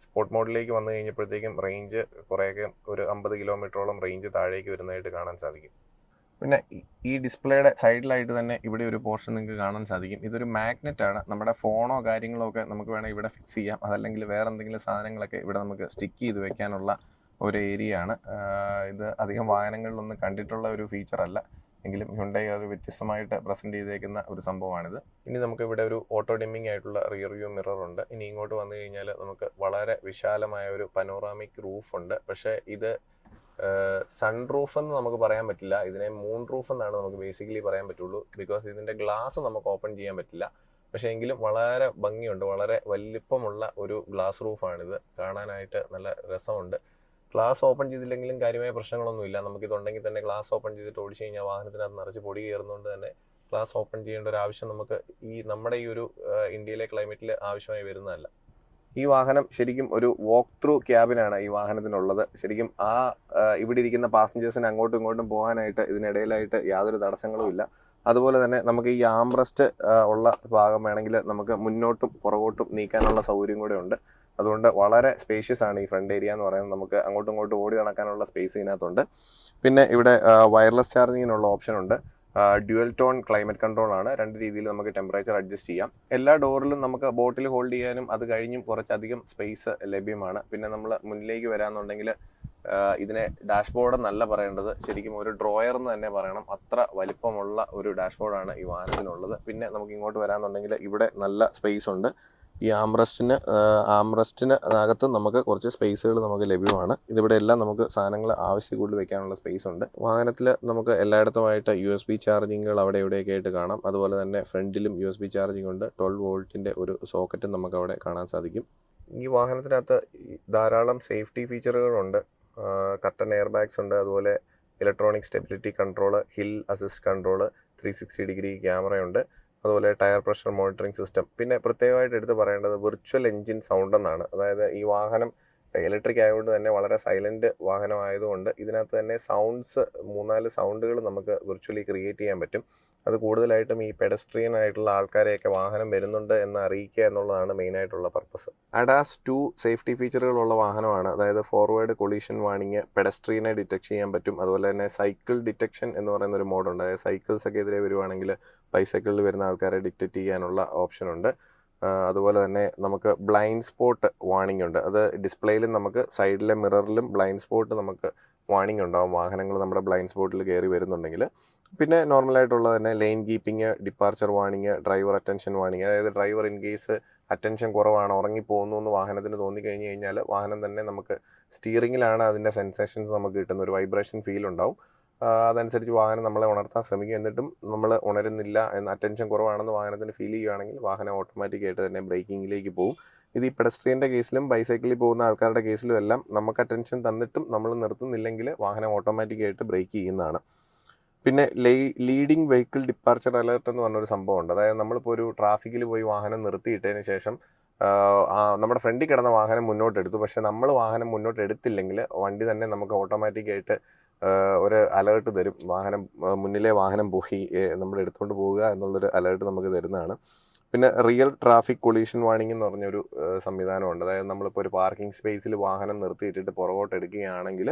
സ്പോർട്ട് മോഡിലേക്ക് വന്നു കഴിഞ്ഞപ്പോഴത്തേക്കും റേഞ്ച് കുറേയൊക്കെ ഒരു അമ്പത് കിലോമീറ്ററോളം റേഞ്ച് താഴേക്ക് വരുന്നതായിട്ട് കാണാൻ സാധിക്കും. പിന്നെ ഈ- ഡിസ്പ്ലേയുടെ സൈഡിലായിട്ട് തന്നെ ഇവിടെ ഒരു പോർഷൻ നിങ്ങൾക്ക് കാണാൻ സാധിക്കും. ഇതൊരു മാഗ്നറ്റ് ആണ്. നമ്മുടെ ഫോണോ കാര്യങ്ങളോ ഒക്കെ നമുക്ക് വേണമെങ്കിൽ ഇവിടെ ഫിക്സ് ചെയ്യാം. അതല്ലെങ്കിൽ വേറെ എന്തെങ്കിലും സാധനങ്ങളൊക്കെ ഇവിടെ നമുക്ക് സ്റ്റിക്ക് ചെയ്ത് വെക്കാനുള്ള ഒരു ഏരിയ ആണ്. ഇത് അധികം വാഹനങ്ങളിലൊന്നും കണ്ടിട്ടുള്ള ഒരു ഫീച്ചർ അല്ല. എങ്കിലും ഹ്യുണ്ടായി അത് വ്യത്യസ്തമായിട്ട് പ്രസന്റ് ചെയ്തേക്കുന്ന ഒരു സംഭവമാണിത്. ഇനി നമുക്ക് ഇവിടെ ഒരു ഓട്ടോ ഡിമ്മിങ് ആയിട്ടുള്ള റിയർ വ്യൂ മിറർ ഉണ്ട്. ഇനി ഇങ്ങോട്ട് വന്നു കഴിഞ്ഞാൽ നമുക്ക് വളരെ വിശാലമായ ഒരു പനോറാമിക് റൂഫ് ഉണ്ട്. പക്ഷേ ഇത് സൺ റൂഫ് എന്ന് നമുക്ക് പറയാൻ പറ്റില്ല. ഇതിനെ മൂൺ റൂഫ് എന്നാണ് നമുക്ക് ബേസിക്കലി പറയാൻ പറ്റുള്ളൂ. ബിക്കോസ് ഇതിന്റെ ഗ്ലാസ് നമുക്ക് ഓപ്പൺ ചെയ്യാൻ പറ്റില്ല. പക്ഷേ എങ്കിലും വളരെ ഭംഗിയുണ്ട്. വളരെ വലിപ്പമുള്ള ഒരു ഗ്ലാസ് റൂഫാണിത് കാണാനായിട്ട് നല്ല രസമുണ്ട്. ഗ്ലാസ് ഓപ്പൺ ചെയ്തില്ലെങ്കിലും കാര്യമായ പ്രശ്നങ്ങളൊന്നുമില്ല നമുക്കിതുണ്ടെങ്കിൽ തന്നെ ക്ലാസ് ഓപ്പൺ ചെയ്തിട്ട് ഓടിച്ചു കഴിഞ്ഞാൽ വാഹനത്തിനകത്ത് നിറച്ച് പൊടി കയറുന്നതുകൊണ്ട് തന്നെ ക്ലാസ് ഓപ്പൺ ചെയ്യേണ്ട ഒരു ആവശ്യം നമുക്ക് ഈ നമ്മുടെ ഈ ഒരു ഇന്ത്യയിലെ ക്ലൈമറ്റിൽ ആവശ്യമായി വരുന്നതല്ല. ഈ വാഹനം ശരിക്കും ഒരു വോക്ക് ത്രൂ ക്യാബിനാണ് ഈ വാഹനത്തിനുള്ളത്. ശരിക്കും ആ, ഇവിടെ ഇരിക്കുന്ന പാസഞ്ചേഴ്സിന് അങ്ങോട്ടും ഇങ്ങോട്ടും പോകാനായിട്ട് ഇതിനിടയിലായിട്ട് യാതൊരു തടസ്സങ്ങളും ഇല്ല. അതുപോലെ തന്നെ നമുക്ക് ഈ ആംബ്രസ്റ്റ് ഉള്ള ഭാഗം വേണമെങ്കിൽ നമുക്ക് മുന്നോട്ടും പുറകോട്ടും നീക്കാനുള്ള സൗകര്യം കൂടെ ഉണ്ട്. അതുകൊണ്ട് വളരെ സ്പേഷ്യസ് ആണ് ഈ ഫ്രണ്ട് ഏരിയ എന്ന് പറയുന്നത്. നമുക്ക് അങ്ങോട്ടും ഇങ്ങോട്ടും ഓടി നടക്കാനുള്ള സ്പേസ് ഇതിനകത്തുണ്ട്. പിന്നെ ഇവിടെ വയർലെസ് ചാർജിങ്ങിനുള്ള ഓപ്ഷൻ ഉണ്ട്. ഡ്യുവൽ ടോൺ ക്ലൈമറ്റ് കൺട്രോൾ ആണ്. രണ്ട് രീതിയിൽ നമുക്ക് ടെമ്പറേച്ചർ അഡ്ജസ്റ്റ് ചെയ്യാം. എല്ലാ ഡോറിലും നമുക്ക് ബോട്ടിൽ ഹോൾഡ് ചെയ്യാനും അത് കഴിഞ്ഞും കുറച്ചധികം സ്പേസ് ലഭ്യമാണ്. പിന്നെ നമ്മൾ മുന്നിലേക്ക് വരാമെന്നുണ്ടെങ്കിൽ ഇതിനെ ഡാഷ്ബോർഡ് എന്നല്ല പറയേണ്ടത്. ശരിക്കും ഒരു ഡ്രോയർ എന്ന് തന്നെ പറയണം. അത്ര വലിപ്പമുള്ള ഒരു ഡാഷ്ബോർഡാണ് ഈ വാഹനത്തിനുള്ളത്. പിന്നെ നമുക്ക് ഇങ്ങോട്ട് വരാമെന്നുണ്ടെങ്കിൽ ഇവിടെ നല്ല സ്പേസ് ഉണ്ട്. ഈ ആംറസ്റ്റിന് ആംറസ്റ്റിന് അകത്ത് നമുക്ക് കുറച്ച് സ്പേസുകൾ നമുക്ക് ലഭ്യമാണ്. ഇതിവിടെ എല്ലാം നമുക്ക് സാധനങ്ങൾ ആവശ്യം കൂടുതൽ വെക്കാനുള്ള സ്പേസ് ഉണ്ട്. വാഹനത്തിൽ നമുക്ക് എല്ലായിടത്തുമായിട്ട് യു എസ് ബി ചാർജിങ്ങുകൾ അവിടെ ഇവിടെയൊക്കെ ആയിട്ട് കാണാം. അതുപോലെ തന്നെ ഫ്രണ്ടിലും യു എസ് ബി ചാർജിംഗ് ഉണ്ട്. ട്വൽവ് വോൾട്ടിന്റെ ഒരു സോക്കറ്റും നമുക്ക് അവിടെ കാണാൻ സാധിക്കും. ഈ വാഹനത്തിനകത്ത് ധാരാളം സേഫ്റ്റി ഫീച്ചറുകളുണ്ട് കട്ടൺ എയർ ബാഗ്സ് ഉണ്ട്. അതുപോലെ electronic stability control hill assist control three sixty degree ക്യാമറയുണ്ട്. അതുപോലെ ടയർ പ്രഷർ മോണിറ്ററിംഗ് സിസ്റ്റം. പിന്നെ പ്രത്യേകമായിട്ട് എടുത്ത് പറയേണ്ടത് വിർച്വൽ എൻജിൻ സൗണ്ട് എന്നാണ്. അതായത് ഈ വാഹനം ഇലക്ട്രിക് ആയതുകൊണ്ട് തന്നെ വളരെ സൈലന്റ് വാഹനമായതുകൊണ്ട് ഇതിനകത്ത് തന്നെ സൗണ്ട്സ് മൂന്നാൽ സൗണ്ടുകൾ നമുക്ക് വിർച്വലി ക്രിയേറ്റ് ചെയ്യാൻ പറ്റും. അത് കൂടുതലായിട്ടും ഈ പെഡസ്ട്രിയൻ ആയിട്ടുള്ള ആൾക്കാരെയൊക്കെ വാഹനം വരുന്നുണ്ട് എന്ന് അറിയിക്കുക എന്നുള്ളതാണ് മെയിനായിട്ടുള്ള പർപ്പസ് അഡാസ് ടു സേഫ്റ്റി ഫീച്ചറുകളുള്ള വാഹനമാണ്. അതായത് ഫോർവേഡ് കൊളീഷൻ വാണിങ് പെഡസ്ട്രീനെ ഡിറ്റക്ട് ചെയ്യാൻ പറ്റും. അതുപോലെ തന്നെ സൈക്കിൾ ഡിറ്റക്ഷൻ എന്ന് പറയുന്ന ഒരു മോഡുണ്ട് അതായത് സൈക്കിൾസ് ഒക്കെ എതിരെ വരുവാണെങ്കിൽ ബൈസൈക്കിളിൽ വരുന്ന ആൾക്കാരെ ഡിറ്റക്ട് ചെയ്യാനുള്ള ആ, അതുപോലെ തന്നെ നമുക്ക് ബ്ലൈൻഡ് സ്പോട്ട് വാണിംഗ് ഉണ്ട്. അത് ഡിസ്പ്ലേയിലും നമുക്ക് സൈഡിലെ മിററിലും ബ്ലൈൻഡ് സ്പോട്ട് നമുക്ക് വാണിംഗ് ഉണ്ടാവും. വാഹനങ്ങൾ നമ്മുടെ ബ്ലൈൻഡ് സ്പോട്ടിൽ കയറി വരുന്നുണ്ടെങ്കിൽ. പിന്നെ നോർമലായിട്ടുള്ള തന്നെ lane keeping departure warning driver attention warning അതായത് ഡ്രൈവർ ഇൻ കേസ് അറ്റൻഷൻ കുറവാണ് ഉറങ്ങിപ്പോകുന്നു എന്ന് വാഹനത്തിന് തോന്നി തോന്നിക്കഴിഞ്ഞ് കഴിഞ്ഞാൽ വാഹനം തന്നെ നമുക്ക് സ്റ്റിയറിങ്ങിലാണ് അതിന്റെ സെൻസേഷൻസ് നമുക്ക് കിട്ടുന്ന ഒരു വൈബ്രേഷൻ ഫീൽ ഉണ്ടാവും. അതനുസരിച്ച് വാഹനം നമ്മളെ ഉണർത്താൻ ശ്രമിക്കും എന്നിട്ടും നമ്മൾ ഉണരുന്നില്ല എന്ന് അറ്റൻഷൻ കുറവാണെന്ന് വാഹനത്തിന് ഫീൽ ചെയ്യുകയാണെങ്കിൽ വാഹനം ഓട്ടോമാറ്റിക്കായിട്ട് തന്നെ ബ്രേക്കിങ്ങിലേക്ക് പോകും. ഇത് ഈ പെഡസ്ട്രിയന്റെ കേസിലും ബൈസൈക്കിളിൽ പോകുന്ന ആൾക്കാരുടെ കേസിലും എല്ലാം നമുക്ക് അറ്റൻഷൻ തന്നിട്ടും നമ്മൾ നിർത്തുന്നില്ലെങ്കിൽ വാഹനം ഓട്ടോമാറ്റിക്കായിട്ട് ബ്രേക്ക് ചെയ്യുന്നതാണ്. പിന്നെ ലീഡിങ് വെഹിക്കിൾ ഡിപ്പാർച്ചർ അലേർട്ട് എന്ന് പറഞ്ഞൊരു സംഭവമുണ്ട്. അതായത് നമ്മളിപ്പോൾ ഒരു ട്രാഫിക്കിൽ പോയി വാഹനം നിർത്തിയിട്ടതിന് ശേഷം നമ്മുടെ ഫ്രണ്ടിൽ കിടന്ന വാഹനം മുന്നോട്ട് എടുത്തു പക്ഷേ നമ്മൾ വാഹനം മുന്നോട്ട് എടുത്തില്ലെങ്കിൽ വണ്ടി തന്നെ നമുക്ക് ഓട്ടോമാറ്റിക്കായിട്ട് ഒരു അലേർട്ട് തരും. വാഹനം മുന്നിലെ വാഹനം പോയി നമ്മൾ എടുത്തുകൊണ്ട് പോവുക എന്നുള്ളൊരു അലേർട്ട് നമുക്ക് തരുന്നതാണ്. പിന്നെ റിയൽ ട്രാഫിക് കൊളീഷൻ വാണിംഗ് എന്ന് പറഞ്ഞൊരു സംവിധാനമുണ്ട്. അതായത് നമ്മളിപ്പോൾ ഒരു പാർക്കിംഗ് സ്പേസിൽ വാഹനം നിർത്തിയിട്ടിട്ട് പുറകോട്ട് എടുക്കുകയാണെങ്കിൽ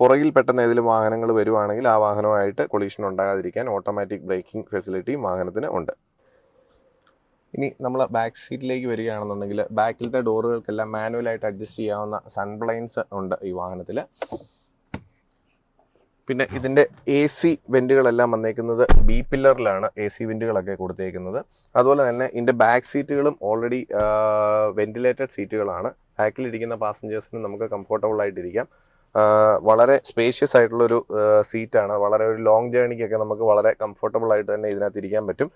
പുറകിൽ പെട്ടെന്ന് ഏതെങ്കിലും വാഹനങ്ങൾ വരുവാണെങ്കിൽ ആ വാഹനമായിട്ട് കൊളീഷൻ ഉണ്ടാകാതിരിക്കാൻ ഓട്ടോമാറ്റിക് ബ്രേക്കിംഗ് ഫെസിലിറ്റിയും വാഹനത്തിന് ഉണ്ട്. ഇനി നമ്മൾ ബാക്ക് സീറ്റിലേക്ക് വരികയാണെന്നുണ്ടെങ്കിൽ ബാക്കിലത്തെ ഡോറുകൾക്കെല്ലാം മാനുവലായിട്ട് അഡ്ജസ്റ്റ് ചെയ്യാവുന്ന സൺബ്ലൈൻസ് ഉണ്ട് ഈ വാഹനത്തിൽ പിന്നെ ഇതിന്റെ എ സി വെന്റുകളെല്ലാം വന്നേക്കുന്നത് ബി പില്ലറിലാണ് എ സി വെന്റുകളൊക്കെ കൊടുത്തേക്കുന്നത്. അതുപോലെ തന്നെ ഇതിന്റെ ബാക്ക് സീറ്റുകളും ഓൾറെഡി വെന്റിലേറ്റഡ് സീറ്റുകളാണ് ബാക്കിലിരിക്കുന്ന പാസഞ്ചേഴ്സിന് നമുക്ക് കംഫർട്ടബിൾ ആയിട്ടിരിക്കാം. വളരെ സ്പേഷ്യസ് ആയിട്ടുള്ളൊരു സീറ്റാണ് വളരെ ഒരു ലോങ് ജേണിക്കൊക്കെ നമുക്ക് വളരെ കംഫർട്ടബിൾ ആയിട്ട് തന്നെ ഇതിനകത്ത് ഇരിക്കാൻ പറ്റും.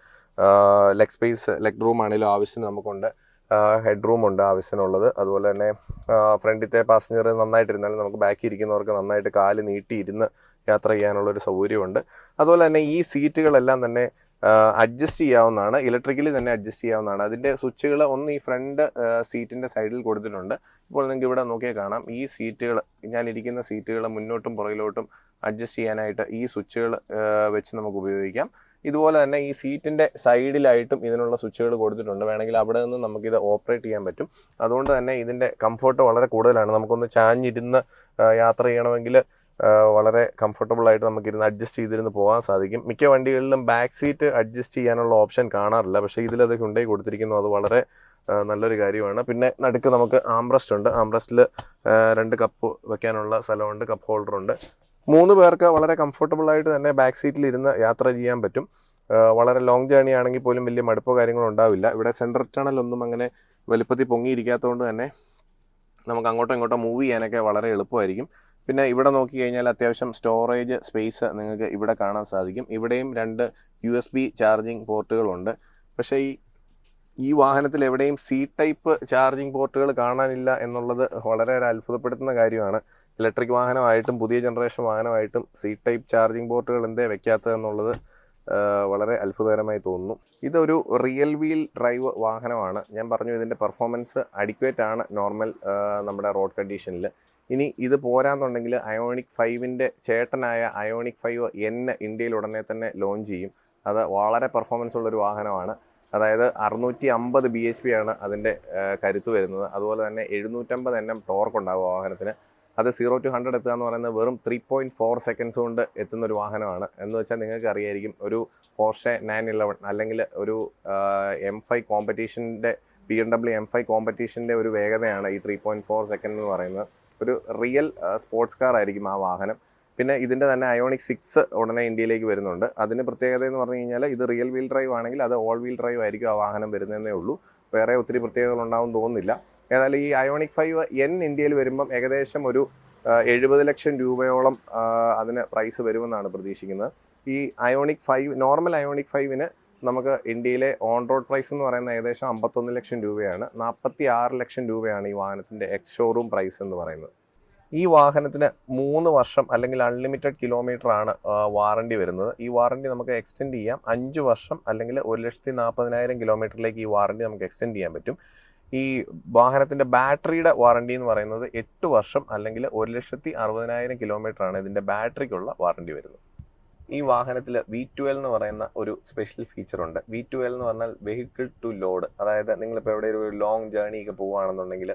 ലെഗ് സ്പേസ് ലെഗ് റൂം ആണെങ്കിലും ആവശ്യത്തിന് നമുക്കുണ്ട്. ഹെഡ് റൂം ഉണ്ട് ആവശ്യത്തിനുള്ളത്. അതുപോലെ തന്നെ ഫ്രണ്ടിലത്തെ പാസഞ്ചർ നന്നായിട്ടിരുന്നാലും നമുക്ക് ബാക്കി ഇരിക്കുന്നവർക്ക് നന്നായിട്ട് കാൽ നീട്ടിയിരുന്ന് യാത്ര ചെയ്യാനുള്ള ഒരു സൗകര്യമുണ്ട്. അതുപോലെ തന്നെ ഈ സീറ്റുകളെല്ലാം തന്നെ അഡ്ജസ്റ്റ് ചെയ്യാവുന്നതാണ്. ഇലക്ട്രിക്കലി തന്നെ അഡ്ജസ്റ്റ് ചെയ്യാവുന്നതാണ്. അതിന്റെ സ്വിച്ചുകൾ ഒന്ന് ഈ ഫ്രണ്ട് സീറ്റിന്റെ സൈഡിൽ കൊടുത്തിട്ടുണ്ട്. ഇപ്പോൾ നിങ്ങൾക്ക് ഇവിടെ നോക്കിയാൽ കാണാം. ഈ സീറ്റുകൾ ഞാൻ ഇരിക്കുന്ന സീറ്റുകൾ മുന്നോട്ടും പുറകിലോട്ടും അഡ്ജസ്റ്റ് ചെയ്യാനായിട്ട് ഈ സ്വിച്ചുകൾ വെച്ച് നമുക്ക് ഉപയോഗിക്കാം. ഇതുപോലെ തന്നെ ഈ സീറ്റിന്റെ സൈഡിലായിട്ടും ഇതിനുള്ള സ്വിച്ചുകൾ കൊടുത്തിട്ടുണ്ട്. വേണമെങ്കിൽ അവിടെ നിന്ന് നമുക്കിത് ഓപ്പറേറ്റ് ചെയ്യാൻ പറ്റും. അതുകൊണ്ട് തന്നെ ഇതിന്റെ കംഫർട്ട് വളരെ കൂടുതലാണ്. നമുക്കൊന്ന് ചാഞ്ഞിരുന്ന് യാത്ര ചെയ്യണമെങ്കിൽ വളരെ കംഫർട്ടബിൾ ആയിട്ട് നമുക്കിരുന്ന് അഡ്ജസ്റ്റ് ചെയ്തിരുന്ന് പോകാൻ സാധിക്കും. മിക്ക വണ്ടികളിലും ബാക്ക് സീറ്റ് അഡ്ജസ്റ്റ് ചെയ്യാനുള്ള ഓപ്ഷൻ കാണാറില്ല. പക്ഷേ ഇതിൽ അത് കൊണ്ടുപോയി കൊടുത്തിരിക്കുന്നു. അത് വളരെ നല്ലൊരു കാര്യമാണ്. പിന്നെ നടുക്ക് നമുക്ക് ആംബ്രസ്റ്റ് ഉണ്ട്. ആംബ്രസ്റ്റിൽ രണ്ട് കപ്പ് വെക്കാനുള്ള സ്ഥലമുണ്ട്. കപ്പ് ഹോൾഡർ ഉണ്ട്. മൂന്ന് പേർക്ക് വളരെ കംഫർട്ടബിൾ ആയിട്ട് തന്നെ ബാക്ക് സീറ്റിൽ ഇരുന്ന് യാത്ര ചെയ്യാൻ പറ്റും. വളരെ ലോങ് ജേണി ആണെങ്കിൽ പോലും വലിയ മടുപ്പോ കാര്യങ്ങളോ ഉണ്ടാവില്ല. ഇവിടെ സെൻട്രൽ ടണൽ ഒന്നും അങ്ങനെ വലുപ്പത്തിൽ പൊങ്ങിയിരിക്കാത്തതുകൊണ്ട് തന്നെ നമുക്ക് അങ്ങോട്ടോ ഇങ്ങോട്ടോ മൂവ് ചെയ്യാനൊക്കെ വളരെ എളുപ്പമായിരിക്കും. പിന്നെ ഇവിടെ നോക്കി കഴിഞ്ഞാൽ അത്യാവശ്യം സ്റ്റോറേജ് സ്പേസ് നിങ്ങൾക്ക് ഇവിടെ കാണാൻ സാധിക്കും. ഇവിടെയും രണ്ട് യു എസ് ബി ചാർജിങ് പോർട്ടുകളുണ്ട് പക്ഷേ ഈ ഈ വാഹനത്തിൽ എവിടെയും സി ടൈപ്പ് ചാർജിങ് പോർട്ടുകൾ കാണാനില്ല എന്നുള്ളത് വളരെ ഒരു അത്ഭുതപ്പെടുത്തുന്ന കാര്യമാണ്. ഇലക്ട്രിക് വാഹനമായിട്ടും പുതിയ ജനറേഷൻ വാഹനമായിട്ടും സി ടൈപ്പ് ചാർജിങ് പോർട്ടുകൾ എന്തേ വെക്കാത്തത് എന്നുള്ളത് വളരെ അത്ഭുതകരമായി തോന്നുന്നു. ഇതൊരു റിയൽ വീൽ ഡ്രൈവ് വാഹനമാണ്. ഞാൻ പറഞ്ഞു ഇതിന്റെ പെർഫോമൻസ് അഡിക്വേറ്റ് ആണ് നോർമൽ നമ്മുടെ റോഡ് കണ്ടീഷനിൽ ഇനി ഇത് പോരാന്നുണ്ടെങ്കിൽ അയോണിക് ഫൈവിന്റെ ചേട്ടനായ അയോണിക് ഫൈവ് എൻ ഇന്ത്യയിൽ ഉടനെ തന്നെ ലോഞ്ച് ചെയ്യും. അത് വളരെ പെർഫോമൻസ് ഉള്ളൊരു വാഹനമാണ്. അതായത് അറുന്നൂറ്റി അമ്പത് ബി എച്ച് പി ആണ് അതിന്റെ കരുത്ത് വരുന്നത്. അതുപോലെ തന്നെ എഴുന്നൂറ്റമ്പത് എൻ എം ടോർക്ക് ഉണ്ടാകും വാഹനത്തിന്. അത് സീറോ ടു ഹൺഡ്രഡ് എത്തുക എന്ന് പറയുന്നത് വെറും ത്രീ പോയിന്റ് ഫോർ സെക്കൻഡ്സ് കൊണ്ട് എത്തുന്ന ഒരു വാഹനമാണ്. എന്ന് വെച്ചാൽ നിങ്ങൾക്ക് അറിയായിരിക്കും ഒരു പോർഷെ നയൻ ഇലവൻ അല്ലെങ്കിൽ ഒരു M five കോമ്പറ്റീഷന്റെ B M W M five കോമ്പറ്റീഷന്റെ ഒരു വേഗതയാണ് ഈ ത്രീ പോയിന്റ് ഫോർ സെക്കൻഡ് എന്ന് പറയുന്നത്. ഒരു റിയൽ സ്പോർട്സ് കാർ ആയിരിക്കും ആ വാഹനം. പിന്നെ ഇതിന്റെ തന്നെ അയോണിക് സിക്സ് ഉടനെ ഇന്ത്യയിലേക്ക് വരുന്നുണ്ട്. അതിന് പ്രത്യേകത എന്ന് പറഞ്ഞു കഴിഞ്ഞാൽ ഇത് റിയൽ വീൽ ഡ്രൈവ് ആണെങ്കിൽ അത് ഓൾ വീൽ ഡ്രൈവ് ആയിരിക്കും ആ വാഹനം വരുന്നതേ ഉള്ളൂ. വേറെ ഒത്തിരി പ്രത്യേകതകൾ ഉണ്ടാവും തോന്നുന്നില്ല. ഏതായാലും ഈ അയോണിക് ഫൈവ് എൻ ഇന്ത്യയിൽ വരുമ്പം ഏകദേശം ഒരു എഴുപത് ലക്ഷം രൂപയോളം അതിന് പ്രൈസ് വരുമെന്നാണ് പ്രതീക്ഷിക്കുന്നത്. ഈ അയോണിക് ഫൈവ് നോർമൽ അയോണിക് ഫൈവിന് നമുക്ക് ഇന്ത്യയിലെ ഓൺ റോഡ് പ്രൈസ് എന്ന് പറയുന്നത് ഏകദേശം അമ്പത്തൊന്ന് ലക്ഷം രൂപയാണ്. നാൽപ്പത്തി ആറ് ലക്ഷം രൂപയാണ് ഈ വാഹനത്തിന്റെ എക്സ് ഷോറൂം പ്രൈസ് എന്ന് പറയുന്നത്. ഈ വാഹനത്തിന് മൂന്ന് വർഷം അല്ലെങ്കിൽ അൺലിമിറ്റഡ് കിലോമീറ്റർ ആണ് വാറണ്ടി വരുന്നത്. ഈ വാറണ്ടി നമുക്ക് എക്സ്റ്റെൻഡ് ചെയ്യാം. അഞ്ച് വർഷം അല്ലെങ്കിൽ ഒരു ലക്ഷത്തി നാൽപ്പതിനായിരം കിലോമീറ്ററിലേക്ക് ഈ വാറണ്ടി നമുക്ക് എക്സ്റ്റെൻഡ് ചെയ്യാൻ പറ്റും. ഈ വാഹനത്തിന്റെ ബാറ്ററിയുടെ വാറണ്ടി എന്ന് പറയുന്നത് എട്ട് വർഷം അല്ലെങ്കിൽ ഒരു ലക്ഷത്തി അറുപതിനായിരം കിലോമീറ്റർ ആണ് ഇതിന്റെ ബാറ്ററിക്കുള്ള വാറണ്ടി വരുന്നത്. ഈ വാഹനത്തിൽ വി ട്വൽ എന്ന് പറയുന്ന ഒരു സ്പെഷ്യൽ ഫീച്ചർ ഉണ്ട്. വി ട്വൽ എന്ന് പറഞ്ഞാൽ വെഹിക്കിൾ ടു ലോഡ് അതായത് നിങ്ങളിപ്പോൾ എവിടെ ഒരു ലോങ് ജേർണി ഒക്കെ പോവുകയാണെന്നുണ്ടെങ്കിൽ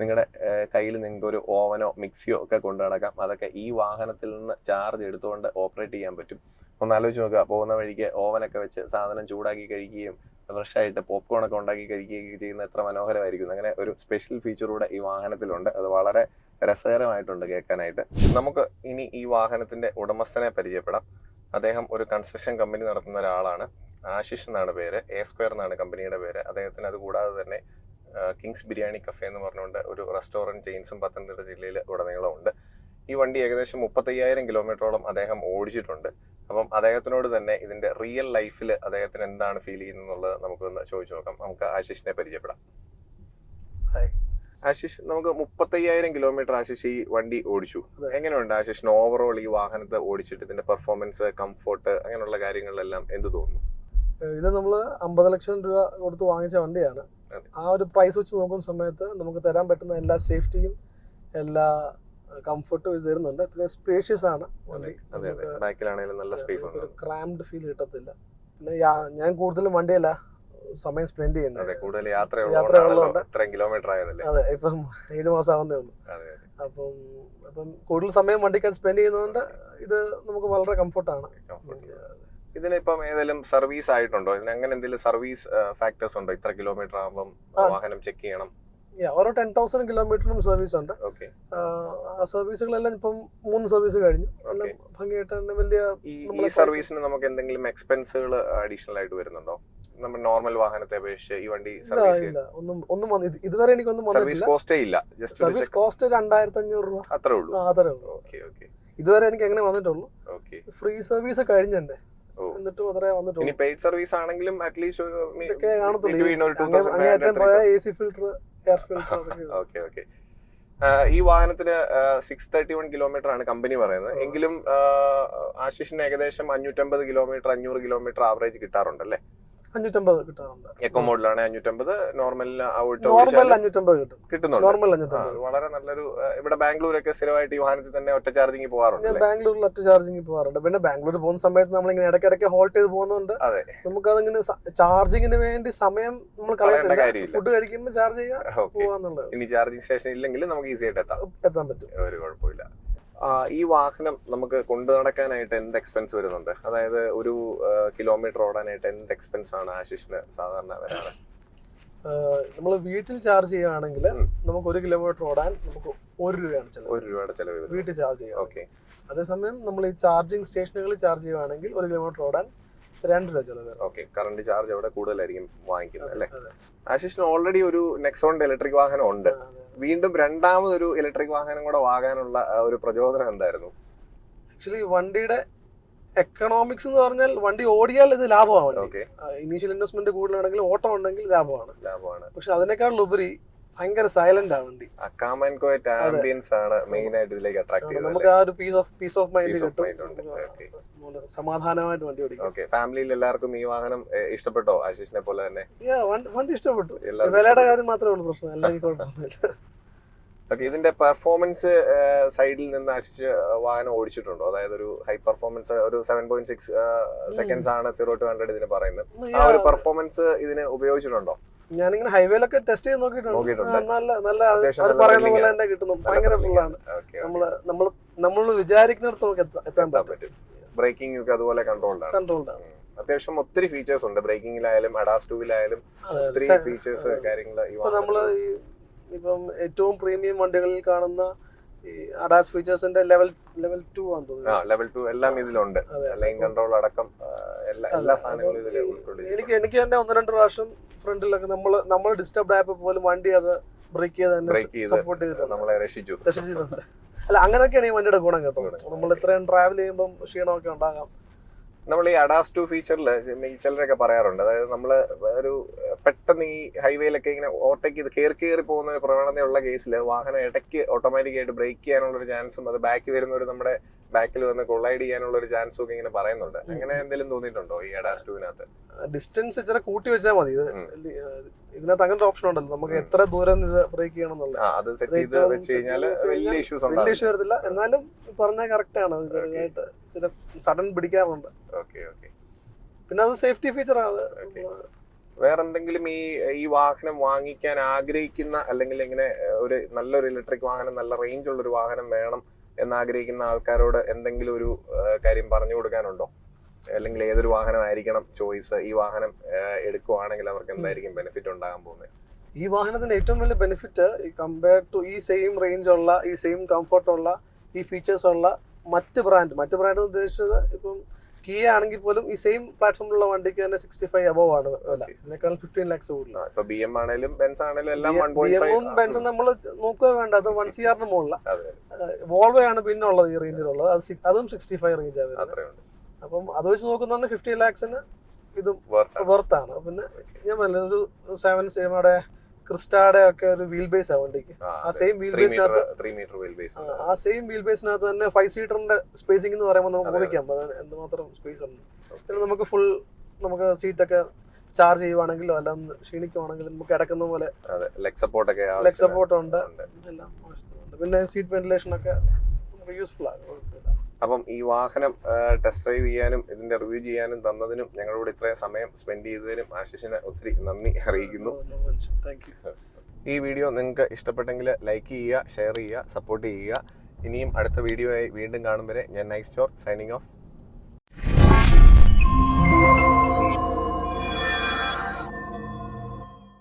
നിങ്ങളുടെ കയ്യിൽ നിങ്ങൾക്ക് ഒരു ഓവനോ മിക്സിയോ ഒക്കെ കൊണ്ടു നടക്കാം. അതൊക്കെ ഈ വാഹനത്തിൽ നിന്ന് ചാർജ് എടുത്തുകൊണ്ട് ഓപ്പറേറ്റ് ചെയ്യാൻ പറ്റും. ഒന്ന് ആലോചിച്ച് നോക്കുക. പോകുന്ന വഴിക്ക് ഓവനൊക്കെ വെച്ച് സാധനം ചൂടാക്കി കഴിക്കുകയും ഫ്രഷായിട്ട് പോപ്കോൺ ഒക്കെ ഉണ്ടാക്കി കഴിക്കുകയും ചെയ്യുന്ന എത്ര മനോഹരമായിരിക്കും. അങ്ങനെ ഒരു സ്പെഷ്യൽ ഫീച്ചർ കൂടെ ഈ വാഹനത്തിലുണ്ട്. അത് വളരെ രസകരമായിട്ടുണ്ട് കേൾക്കാനായിട്ട്. നമുക്ക് ഇനി ഈ വാഹനത്തിന്റെ ഉടമസ്ഥനെ പരിചയപ്പെടാം. അദ്ദേഹം ഒരു കൺസ്ട്രക്ഷൻ കമ്പനി നടത്തുന്ന ഒരാളാണ്. ആശിഷ് എന്നാണ് പേര്. എ സ്ക്വയർ എന്നാണ് കമ്പനിയുടെ പേര്. അദ്ദേഹത്തിന് അതുകൂടാതെ തന്നെ കിങ്സ് ബിരിയാണി കഫേ എന്ന് പറഞ്ഞുകൊണ്ട് ഒരു റെസ്റ്റോറന്റ് ചെയിൻസും പത്തനംതിട്ട ജില്ലയിൽ ഉടനീളമുണ്ട് ഈ വണ്ടി ഏകദേശം മുപ്പത്തയ്യായിരം കിലോമീറ്ററോളം അദ്ദേഹം ഓടിച്ചിട്ടുണ്ട്. അപ്പം അദ്ദേഹത്തിനോട് തന്നെ ഇതിന്റെ റിയൽ ലൈഫിൽ അദ്ദേഹത്തിന് എന്താണ് ഫീൽ ചെയ്യുന്നത് എന്നുള്ളത് നമുക്കൊന്ന് ചോദിച്ചു നോക്കാം. നമുക്ക് ആശിഷിനെ പരിചയപ്പെടാം. ഹായ്. ആശിഷ് നമുക്ക് മുപ്പത്തയ്യായിരം കിലോമീറ്റർ ആശിഷ് ഈ വണ്ടി ഓടിച്ചു. എങ്ങനെയുണ്ട് ആശിഷിന് ഓവറോൾ ഈ വാഹനത്തെ ഓടിച്ചിട്ട് ഇതിന്റെ പെർഫോമൻസ് കംഫോർട്ട് അങ്ങനെയുള്ള കാര്യങ്ങളിലെല്ലാം എന്ത് തോന്നുന്നു? ഇത് നമ്മൾ അമ്പത് ലക്ഷം രൂപ കൊടുത്ത് വാങ്ങിച്ച വണ്ടിയാണ്. ആ ഒരു പ്രൈസ് വെച്ച് നോക്കുന്ന സമയത്ത് നമുക്ക് തരാൻ പറ്റുന്ന എല്ലാ സേഫ്റ്റിയും എല്ലാ കംഫർട്ടും ഇത് തരുന്നുണ്ട്. പിന്നെ സ്പേഷ്യസ് ആണ് വണ്ടി. ബാക്കിലാണെങ്കിലും നല്ല സ്പേസ് ഒരു ക്രാംഡ് ഫീൽ കിട്ടത്തില്ല. പിന്നെ ഞാൻ കൂടുതലും വണ്ടിയല്ല. സമയം സ്പെൻഡ് ചെയ്യുന്നത്. അതെ കൂടുതൽ യാത്ര യാത്രയുള്ളതുകൊണ്ടാണല്ലോ ഉള്ളതുകൊണ്ട്. ഇത്രയും കിലോമീറ്റർ ആയതല്ലേ? അതെ ഇപ്പം ഏഴ് മാസം ആവുന്നേ ഉള്ളൂ. അപ്പം അപ്പം കൂടുതൽ സമയം വണ്ടിക്കകത്ത് സ്പെൻഡ് ചെയ്യുന്നതുകൊണ്ട് ഇത് നമുക്ക് വളരെ കംഫർട്ടാണ്. ഇതിനിപ്പം ഏതെങ്കിലും സർവീസ് ആയിട്ടുണ്ടോ? ഇതിന് അങ്ങനെ എന്തെങ്കിലും സർവീസ് ഫാക്ടേഴ്സ് ഉണ്ടോ? ഇത്ര കിലോമീറ്റർ ആകുമ്പം വാഹനം ചെക്ക് ചെയ്യണം. ഓരോ ടെൻ തൗസൻഡ് കിലോമീറ്ററിനും സർവീസ് ഉണ്ട്. ആ സർവീസുകളെല്ലാം ഇപ്പം മൂന്ന് സർവീസ് കഴിഞ്ഞു. എല്ലാം. ഭംഗിയായിട്ട് തന്നെ വലിയ ഈ സർവീസിന് നമുക്ക് എന്തെങ്കിലും എക്സ്പെൻസുകൾ അഡീഷണൽ ആയിട്ട് വരുന്നുണ്ടോ? നമ്മുടെ നോർമൽ വാഹനത്തെ അപേക്ഷിച്ച് ഈ വണ്ടി സർവീസ് ഇല്ല. ഒന്നും ഒന്നും വന്നി- ഇത് ഇതുവരെ എനിക്കൊന്നും സർവീസ് വന്നിട്ടില്ല. കോസ്റ്റേ ഇല്ല. ജസ്റ്റ് സർവീസ് കോസ്റ്റ് രണ്ടായിരത്തി അഞ്ഞൂറ് രൂപ. അത്രേ ഉള്ളൂ. ആ, അത്രേ ഉള്ളൂ. ഓക്കെ ഓക്കെ ഇതുവരെ എനിക്ക് എങ്ങനെ വന്നിട്ടുള്ളൂ? ഓക്കെ ഫ്രീ സർവീസ് കഴിഞ്ഞെന്റെ ഓ. എന്നിട്ടും അത്രേ ഇനി വന്നിട്ടുള്ളൂ പെയ്ഡ് സർവീസ് ആണെങ്കിലും അറ്റ്ലീസ്റ്റ് ഇതൊക്കെ കാണത്തുള്ളൂ. ഈ ഒരു ടൂ അങ്ങേ- അങ്ങേയറ്റം പോയ A C filter air filter okay okay ഈ വാഹനത്തിന് സിക്സ് തേർട്ടി വൺ കിലോമീറ്റർ ആണ് കമ്പനി പറയുന്നത്. എങ്കിലും ആ, ആശിഷിന് ഏകദേശം അഞ്ഞൂറ്റമ്പത് കിലോമീറ്റർ അഞ്ഞൂറ് കിലോമീറ്റർ ആവറേജ് കിട്ടാറുണ്ടല്ലേ അഞ്ഞൂറ്റമ്പത് കിട്ടാറുണ്ട്. എക്കോ മോഡിലാണ് അഞ്ഞൂറ്റമ്പത്. നോർമൽ നോർമൽ അഞ്ഞൂറ്റമ്പത് കിട്ടും. കിട്ടുന്നുണ്ട്. നോർമൽ അഞ്ഞൂറ്റമ്പത്. വളരെ നല്ലൊരു ഇവിടെ ബാംഗ്ലൂരൊക്കെ സ്ഥിരമായിട്ട് ഈ വാഹനത്തിൽ തന്നെ ഒറ്റ ചാർജിങ് ഞാൻ ബാംഗ്ലൂരിൽ ഒറ്റ ചാർജിങ് പോകാറുണ്ട് പിന്നെ ബാംഗ്ലൂർ പോകുന്ന സമയത്ത് നമ്മൾ ഇങ്ങനെ ഇടയ്ക്കിടയ്ക്ക് ഹോൾട്ട് ചെയ്ത് പോകുന്നുണ്ട് അതെ. നമുക്ക് അതിങ്ങനെ ചാർജിങ്ങിന് വേണ്ടി സമയം നമ്മൾ കളയേണ്ട കാര്യമില്ല. ഫുഡ് കഴിക്കുമ്പോൾ ചാർജ് ചെയ്യാൻ പോവാന്നുള്ളത്. ഇനി ചാർജിങ് സ്റ്റേഷൻ ഇല്ലെങ്കിൽ നമുക്ക് ഈസി ആയിട്ട് എത്താം. എത്താൻ പറ്റും. ഒരു കുഴപ്പമില്ല. ഈ വാഹനം നമുക്ക് കൊണ്ടു നടക്കാനായിട്ട് എന്ത് എക്സ്പെൻസ് വരുന്നുണ്ട്? അതായത് ഒരു കിലോമീറ്റർ ഓടാനായിട്ട് എന്ത് എക്സ്പെൻസ് ആണ് ആശിഷിന് സാധാരണ വരാറ്? നമ്മൾ വീട്ടിൽ ചാർജ് ചെയ്യുകയാണെങ്കിൽ നമുക്ക് ഒരു കിലോമീറ്റർ ഓടാൻ നമുക്ക് ഒരു രൂപയാണ് ചെലവ്. ഒരു രൂപയുടെ ചെലവ് വീട്ടിൽ ചാർജ് ചെയ്യുക. ഓക്കെ. അതേസമയം നമ്മൾ ഈ ചാർജിങ് സ്റ്റേഷനുകളിൽ ചാർജ് ചെയ്യുകയാണെങ്കിൽ ഒരു കിലോമീറ്റർ ഓടാൻ രണ്ട് രൂപ ചിലവ്. ഓക്കെ കറണ്ട് ചാർജ് അവിടെ കൂടുതലായിരിക്കും വാങ്ങിക്കുന്നത് അല്ലേ. ആശിഷിന് ഓൾറെഡി ഒരു നെക്സോണിന്റെ ഇലക്ട്രിക് വാഹനം ഉണ്ട്. വീണ്ടും രണ്ടാമതൊരു ഇലക്ട്രിക് വാഹനം കൂടെ വാങ്ങാനുള്ള ഒരു പ്രചോദനം എന്തായിരുന്നു? ആക്ച്വലി വണ്ടിയുടെ എക്കണോമിക്സ് എന്ന് പറഞ്ഞാൽ വണ്ടി ഓടിയാൽ ഇത് ലാഭമാണ് ഇനീഷ്യൽ ഇൻവെസ്റ്റ്മെന്റ് കൂടുതലാണെങ്കിൽ ഓട്ടം ഉണ്ടെങ്കിൽ ലാഭമാണ്. ലാഭമാണ്. പക്ഷെ അതിനേക്കാളുപരി ഭയങ്കര സൈലന്റ് ആവണ്ടി വണ്ടി. കോയറ്റ് ആംബിയൻസ് ആണ് മെയിൻ ആയിട്ട് ഇതിലേക്ക് അട്രാക്ട് ചെയ്യുന്നത് നമുക്ക് ആ ഒരു peace of peace of mind കിട്ടും. സമാധാനമായിട്ട് വണ്ടി ഓടിക്കും. ഓക്കെ ഫാമിലിയിൽ എല്ലാവർക്കും ഈ വാഹനം ഇഷ്ടപ്പെട്ടോ ആശിഷിനെ പോലെ തന്നെ? വണ്ടി- ഇഷ്ടപ്പെട്ടു. വിലയുടെ കാര്യം മാത്രമേ ഉള്ളൂ പ്രശ്നം. അല്ലെങ്കിൽ കുഴപ്പമൊന്നുമില്ല. ഓക്കെ ഇതിന്റെ പെർഫോമൻസ് സൈഡിൽ നിന്ന് ആശിച്ച് വാഹനം ഓടിച്ചിട്ടുണ്ടോ? അതായത് ഒരു ഹൈ പെർഫോമൻസ് ഒരു സെവൻ പോയിന്റ് സിക്സ് സെക്കൻഡ്സ് ആണ് സീറോ ടു ഹൺഡ്രഡ് ഇതിന് പറയുന്നത്. ആ ഒരു പെർഫോമൻസ് ഇതിന് ഉപയോഗിച്ചിട്ടുണ്ടോ? ഞാനിങ്ങനെ ഹൈവേയിലൊക്കെ ടെസ്റ്റ് ചെയ്ത് നോക്കിയിട്ടുണ്ട്. നല്ല നല്ല പറയുന്ന പോലെ തന്നെ കിട്ടുന്നു. ഭയങ്കര ഫുള്ളാണ് നമ്മൾ നമ്മൾ നമ്മൾ വിചാരിക്കുന്നിടത്ത് നമുക്ക് എത്താൻ- പറ്റും. ബ്രേക്കിംഗ് ഒക്കെ അതുപോലെ കൺട്രോൾഡ് ആണ്. കൺട്രോൾഡ് ആണ്. അത്യാവശ്യം ഒത്തിരി ഫീച്ചേഴ്സ് ഉണ്ട്. ബ്രേക്കിംഗിലായാലും അഡാസ് ടൂവിലായാലും. ഒത്തിരി ഫീച്ചേഴ്സ് കാര്യങ്ങൾ നമ്മൾ ഈ ഇപ്പം ഏറ്റവും പ്രീമിയം വണ്ടികളിൽ കാണുന്ന അഡാസ് ഫീച്ചേഴ്സിന്റെ ലെവൽ ലെവൽ ടു ആണ് ആ ലെവൽ ടു എല്ലാം ഇതിലുണ്ട്. ലൈൻ കൺട്രോൾ അടക്കം എല്ലാ. സാധനങ്ങളും ഇതിൽ എനിക്ക് എനിക്ക് തന്നെ ഒന്ന് രണ്ട് പ്രാവശ്യം ഫ്രണ്ടിലൊക്കെ നമ്മൾ നമ്മൾ ഡിസ്റ്റർബ് ആയപ്പോൾ പോലും വണ്ടി അത് ബ്രേക്ക് ചെയ്ത് തന്നെ സപ്പോർട്ട് ചെയ്തിട്ടുണ്ട്. നമ്മളെ രക്ഷിച്ചു. രക്ഷിച്ചിട്ടുണ്ട്. അല്ല അങ്ങനെയൊക്കെയാണ് ഈ വണ്ടിയുടെ ഗുണം കേട്ടോ. നമ്മൾ ഇത്രയും ട്രാവൽ ചെയ്യുമ്പോൾ ക്ഷീണമൊക്കെ ഉണ്ടാകാം. നമ്മൾ ഈ അഡാസ് ടു ഫീച്ചറിൽ ചിലരൊക്കെ പറയാറുണ്ട്. അതായത് നമ്മൾ ഒരു പെട്ടെന്ന് ഈ ഹൈവേയിലൊക്കെ ഇങ്ങനെ ഓവർടേക്ക് ചെയ്ത് കയറി കയറി പോകുന്ന ഒരു പ്രവണതയുള്ള കേസിൽ വാഹനം ഇടയ്ക്ക് ഓട്ടോമാറ്റിക്കായിട്ട് ബ്രേക്ക് ചെയ്യാനുള്ള ഒരു ചാൻസും അത് ബാക്ക് വരുന്ന ഒരു നമ്മുടെ ബാക്കിൽ വന്ന് കൊള്ളൈഡ് ചെയ്യാനുള്ള ഒരു ചാൻസും ഒക്കെ ഇങ്ങനെ പറയുന്നുണ്ട്. അങ്ങനെ എന്തെങ്കിലും തോന്നിയിട്ടുണ്ടോ ഈ അഡാസ് ടുവിനകത്ത് ഡിസ്റ്റൻസ് ഇച്ചിരി കൂട്ടി വെച്ചാൽ മതി. ഇതിനകത്ത് അങ്ങനെ ഓപ്ഷൻ ഉണ്ടല്ലോ. നമുക്ക് എത്ര ദൂരം ഇത് ബ്രേക്ക് ചെയ്യണം വലിയ ഇഷ്യൂസ് വരത്തില്ല. എന്നാലും പറഞ്ഞാൽ കറക്റ്റ് ആണ്. ചെറുതായിട്ട് ചില സഡൻ പിടിക്കാറുണ്ട്. പിന്നെ അത് സേഫ്റ്റി ഫീച്ചർ ആണ്. വേറെ എന്തെങ്കിലും ഈ ഈ വാഹനം വാങ്ങിക്കാൻ ആഗ്രഹിക്കുന്ന അല്ലെങ്കിൽ ഇങ്ങനെ ഒരു നല്ലൊരു ഇലക്ട്രിക് വാഹനം നല്ല റേഞ്ച് ഉള്ള ഒരു വാഹനം വേണം എന്ന് ആഗ്രഹിക്കുന്ന ആൾക്കാരോട് എന്തെങ്കിലും ഒരു കാര്യം പറഞ്ഞു കൊടുക്കാനുണ്ടോ? അല്ലെങ്കിൽ ഏതൊരു വാഹനമായിരിക്കണം ചോയ്സ് ഈ വാഹനം എടുക്കുവാണെങ്കിൽ അവർക്ക് എന്തായിരിക്കും ബെനിഫിറ്റ് ഉണ്ടാകാൻ പോകുന്നത്? ഈ വാഹനത്തിന്റെ ഏറ്റവും വലിയ ബെനിഫിറ്റ് ഈ കമ്പയർ ടു ഈ സെയിം റേഞ്ച് ഉള്ള ഈ സെയിം കംഫർട്ട് ഉള്ള ഈ ഫീച്ചേഴ്സ് ഉള്ള മറ്റ് ബ്രാൻഡ് മറ്റ് ബ്രാൻഡ് ഉദ്ദേശിച്ചത് ഇപ്പം കിയ ആണെങ്കിൽ പോലും ഈ സെയിം പ്ലാറ്റ്ഫോമിലുള്ള വണ്ടിക്ക് തന്നെ സിക്സ്റ്റി ഫൈവ് അബവ് ആണ് വില. ഫിഫ്റ്റീൻ ലാക്സ് കൂടുതലാണ്. ഇപ്പൊ ബി എം ആണെങ്കിലും ബെൻസ് ആണെങ്കിലും നമ്മൾ നോക്കുക വേണ്ട? അത് വൺ സി ആറിന് മുകളിലാണ് വോൾവോ ആണ് പിന്നെ ഉള്ളത് ഈ റേഞ്ചിലുള്ളത് അത് സിക്സ്റ്റി ഫൈവ് റേഞ്ച് വരുന്നത്. അത്രയുണ്ട് അപ്പം അത് വെച്ച് നോക്കുന്ന ഫിഫ്റ്റി ലാക്സിന് ഇതും വർത്താണ് പിന്നെ ഞാൻ പറഞ്ഞ ഒരു സെവൻ സിനിമയുടെ ക്രിസ്റ്റാടെ ഒക്കെ ഒരു വീൽ ബേസ് ആ വണ്ടിക്ക്. ആ സെയിം വീൽ ബേസിനകത്ത് ആ സെയിം വീൽ ബേസിനകത്ത് തന്നെ ഫൈവ് സീറ്ററിന്റെ സ്പേസിംഗ് എന്ന് പറയുമ്പോൾ നമുക്ക് ഓടിക്കാം ഊഹിക്കാം എന്തുമാത്രം സ്പേസ് ഉണ്ട്. പിന്നെ നമുക്ക് ഫുൾ നമുക്ക് സീറ്റൊക്കെ ചാർജ് ചെയ്യുവാണെങ്കിലോ അല്ല ഒന്ന് ക്ഷീണിക്കുവാണെങ്കിലും നമുക്ക് കിടക്കുന്ന പോലെ ലെഗ് സപ്പോർട്ട് ഒക്കെ ലെഗ് സപ്പോർട്ട് ഉണ്ട്. ഉണ്ട്. എല്ലാം പിന്നെ സീറ്റ് വെന്റിലേഷൻ ഒക്കെ യൂസ്ഫുൾ ആണ് കുഴപ്പമില്ല. അപ്പം ഈ വാഹനം ടെസ്റ്റ് ഡ്രൈവ് ചെയ്യാനും ഇതിന്റെ റിവ്യൂ ചെയ്യാനും തന്നതിനും ഞങ്ങളോട് ഇത്രയും സമയം സ്പെൻഡ് ചെയ്തതിനും ആശിഷിന് ഒത്തിരി നന്ദി അറിയിക്കുന്നു. ഈ വീഡിയോ നിങ്ങൾക്ക് ഇഷ്ടപ്പെട്ടെങ്കിൽ ലൈക്ക് ചെയ്യുക ഷെയർ ചെയ്യുക സപ്പോർട്ട് ചെയ്യുക. ഇനിയും അടുത്ത വീഡിയോ ആയി വീണ്ടും കാണും വരെ ഞാൻ നൈസ് ജോർജ് സൈനിങ് ഓഫ്